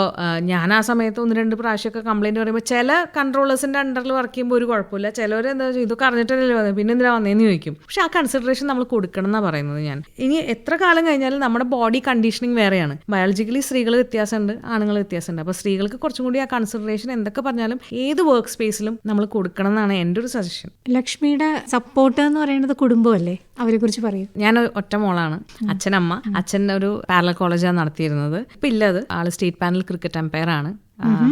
Speaker 2: ഞാൻ ആ സമയത്ത് ഒന്ന് രണ്ട് പ്രാവശ്യമൊക്കെ കംപ്ലൈന്റ് പറയുമ്പോൾ ചില കൺട്രോളേഴ്സിന്റെ അണ്ടറിൽ വർക്ക് ചെയ്യുമ്പോൾ ഒരു കുഴപ്പമില്ല. ചിലവർ എന്താ വെച്ചാൽ ഇതൊക്കെ അറിഞ്ഞിട്ടല്ലേ വന്നത് പിന്നെ എന്തിനാ വന്നതെന്ന് ചോദിക്കും. പക്ഷെ ആ കൺസിഡറേഷൻ നമ്മൾ കൊടുക്കണം എന്നാണ് പറയുന്നത് ഞാൻ. ഇനി എത്ര കാലം കഴിഞ്ഞാലും നമ്മുടെ ബോഡി കണ്ടീഷനിങ് വേറെയാണ്. ബയോളജിക്കലി സ്ത്രീകൾ വ്യത്യാസമുണ്ട് ആണുങ്ങൾ വ്യത്യാസമുണ്ട്. അപ്പോൾ സ്ത്രീകൾക്ക് കുറച്ചും കൂടി ആ കൺസിഡറേഷൻ എന്തൊക്കെ പറഞ്ഞാലും ഏത് വർക്ക് സ്പേസിലും നമ്മൾ കൊടുക്കണം എന്നാണ് എന്റെ ഒരു സജഷൻ
Speaker 1: ലക്ഷ്മിയുടെ സപ്പോർട്ട് എന്ന് പറയുന്നത് കുടുംബമല്ലേ? അവരെ കുറിച്ച് പറയും.
Speaker 2: ഞാൻ ഒറ്റ മോളാണ്. അച്ഛനമ്മ. അച്ഛൻ ഒരു പാരലൽ കോളേജാണ് നടത്തിയിരുന്നത്. ഇപ്പം ഇല്ലത് all state panel cricket umpire ആണ്.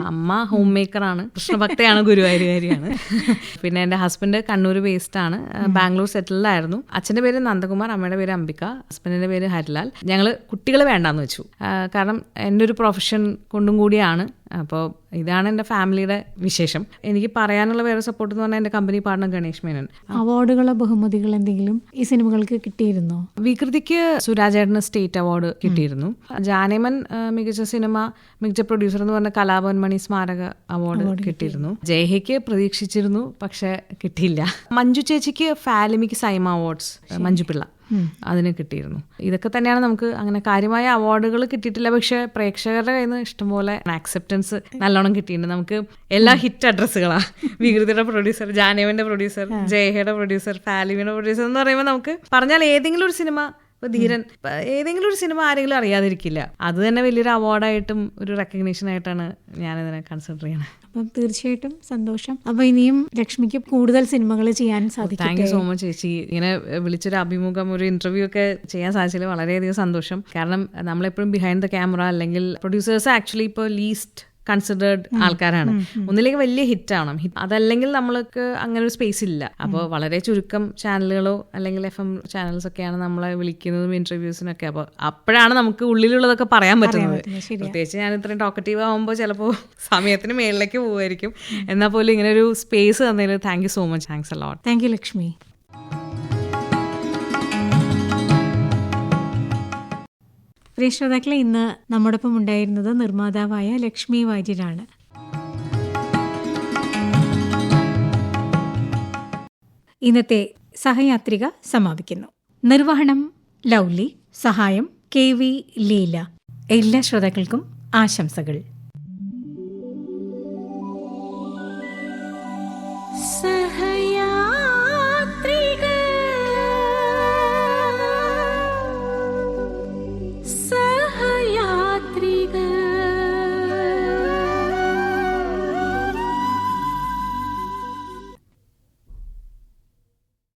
Speaker 2: അമ്മ ഹോം മേക്കറാണ് കൃഷ്ണഭക്തയാണ് ഗുരുവായൂരുകാരിയാണ്. പിന്നെ എന്റെ ഹസ്ബൻഡ് കണ്ണൂർ ബേസ്ഡ് ആണ്. ബാംഗ്ലൂർ സെറ്റിൽഡ് ആയിരുന്നു. അച്ഛന്റെ പേര് നന്ദകുമാർ അമ്മയുടെ പേര് അംബിക ഹസ്ബൻഡിന്റെ പേര് ഹരിലാൽ. ഞങ്ങൾ കുട്ടികൾ വേണ്ടാന്ന് വെച്ചു. കാരണം എന്റെ ഒരു പ്രൊഫഷൻ കൊണ്ടും കൂടിയാണ്. അപ്പോൾ ഇതാണ് എന്റെ ഫാമിലിയുടെ വിശേഷം. എനിക്ക് പറയാനുള്ള വേറെ സപ്പോർട്ട് എന്ന് പറഞ്ഞാൽ എന്റെ കമ്പനി പാർട്ണർ ഗണേഷ് മേനൻ.
Speaker 1: അവാർഡുകളോ ബഹുമതികൾ എന്തെങ്കിലും ഈ സിനിമകൾക്ക് കിട്ടിയിരുന്നോ?
Speaker 2: വികൃതിക്ക് സുരാജേട്ടന് സ്റ്റേറ്റ് അവാർഡ് കിട്ടിയിരുന്നു. ജാനേമൻ മികച്ച സിനിമ മികച്ച പ്രൊഡ്യൂസർ എന്ന് പറഞ്ഞ കലാഭവൻ മണി സ്മാരക അവാർഡ് കിട്ടിയിരുന്നു. ജയഹയ്ക്ക് പ്രതീക്ഷിച്ചിരുന്നു പക്ഷെ കിട്ടിയില്ല. മഞ്ജു ചേച്ചിക്ക് ഫാലിമിക്ക് സൈമ അവാർഡ്സ് മഞ്ജു പിള്ള അതിന് കിട്ടിയിരുന്നു. ഇതൊക്കെ തന്നെയാണ് നമുക്ക് അങ്ങനെ കാര്യമായ അവാർഡുകൾ കിട്ടിയിട്ടില്ല. പക്ഷെ പ്രേക്ഷകരുടെ കയ്യിൽ നിന്ന് ഇഷ്ടംപോലെ ആക്സെപ്റ്റൻസ് നല്ലോണം കിട്ടിയിട്ടുണ്ട്. നമുക്ക് എല്ലാ ഹിറ്റ് അഡ്രസ്സുകളാ വികൃതിയുടെ പ്രൊഡ്യൂസർ ജാനേവിന്റെ പ്രൊഡ്യൂസർ ജയഹയുടെ പ്രൊഡ്യൂസർ ഫാലിമിയുടെ പ്രൊഡ്യൂസർ എന്ന് പറയുമ്പോൾ നമുക്ക് പറഞ്ഞാൽ ഏതെങ്കിലും ഒരു സിനിമ ഇപ്പൊ ധീരൻ ഏതെങ്കിലും ഒരു സിനിമ ആരെങ്കിലും അറിയാതിരിക്കില്ല. അത് തന്നെ വലിയൊരു അവാർഡായിട്ടും ഒരു റെക്കഗ്നീഷൻ ആയിട്ടാണ് ഞാനിതിനെ കൺസിഡർ ചെയ്യണത്
Speaker 1: അപ്പം തീർച്ചയായിട്ടും സന്തോഷം. അപ്പൊ ഇനിയും ലക്ഷ്മിക്ക് കൂടുതൽ സിനിമകൾ ചെയ്യാൻ സാധിക്കും
Speaker 2: താങ്ക് യു സോ മച്ച് ചേച്ചി. ഇങ്ങനെ വിളിച്ചൊരു അഭിമുഖം ഒരു ഇന്റർവ്യൂ ഒക്കെ ചെയ്യാൻ സാധിച്ചതിൽ വളരെയധികം സന്തോഷം. കാരണം നമ്മളെപ്പോഴും ബിഹൈൻഡ് ദ ക്യാമറ അല്ലെങ്കിൽ പ്രൊഡ്യൂസേഴ്സ് ആക്ച്വലി ഇപ്പോൾ ലീസ്റ്റ് കൺസിഡേർഡ് ആൾക്കാരാണ്. ഒന്നിലേക്ക് വലിയ ഹിറ്റ് ആവണം. അതല്ലെങ്കിൽ നമ്മൾക്ക് അങ്ങനെ ഒരു സ്പേസ് ഇല്ല. അപ്പോൾ വളരെ ചുരുക്കം ചാനലുകളോ അല്ലെങ്കിൽ എഫ് എം ചാനൽസ് ഒക്കെയാണ് നമ്മളെ വിളിക്കുന്നതും ഇന്റർവ്യൂസിനൊക്കെ അപ്പോൾ അപ്പോഴാണ് നമുക്ക് ഉള്ളിലുള്ളതൊക്കെ പറയാൻ പറ്റുന്നത്.
Speaker 1: പറ്റുന്നത്,
Speaker 2: പ്രത്യേകിച്ച് ഞാൻ ഇത്രയും ടോക്കറ്റീവ് ആകുമ്പോൾ ചിലപ്പോൾ സമയത്തിന് മേളിലേക്ക് പോകുമായിരിക്കും എന്നാൽ പോലും ഇങ്ങനെ ഒരു സ്പേസ് തന്നതിന് thank you so much thanks a lot
Speaker 1: thank you Lakshmi പ്രിയശ്രോതാക്കളെ ഇന്ന് നമ്മോടൊപ്പം ഉണ്ടായിരുന്നത് നിർമ്മാതാവായ ലക്ഷ്മി വാര്യരാണ്. ഇന്നത്തെ സഹയാത്രിക സമാപിക്കുന്നു. നിർവഹണം ലൗലി സഹായം കെ വി ലീല. എല്ലാ ശ്രോതാക്കൾക്കും ആശംസകൾ.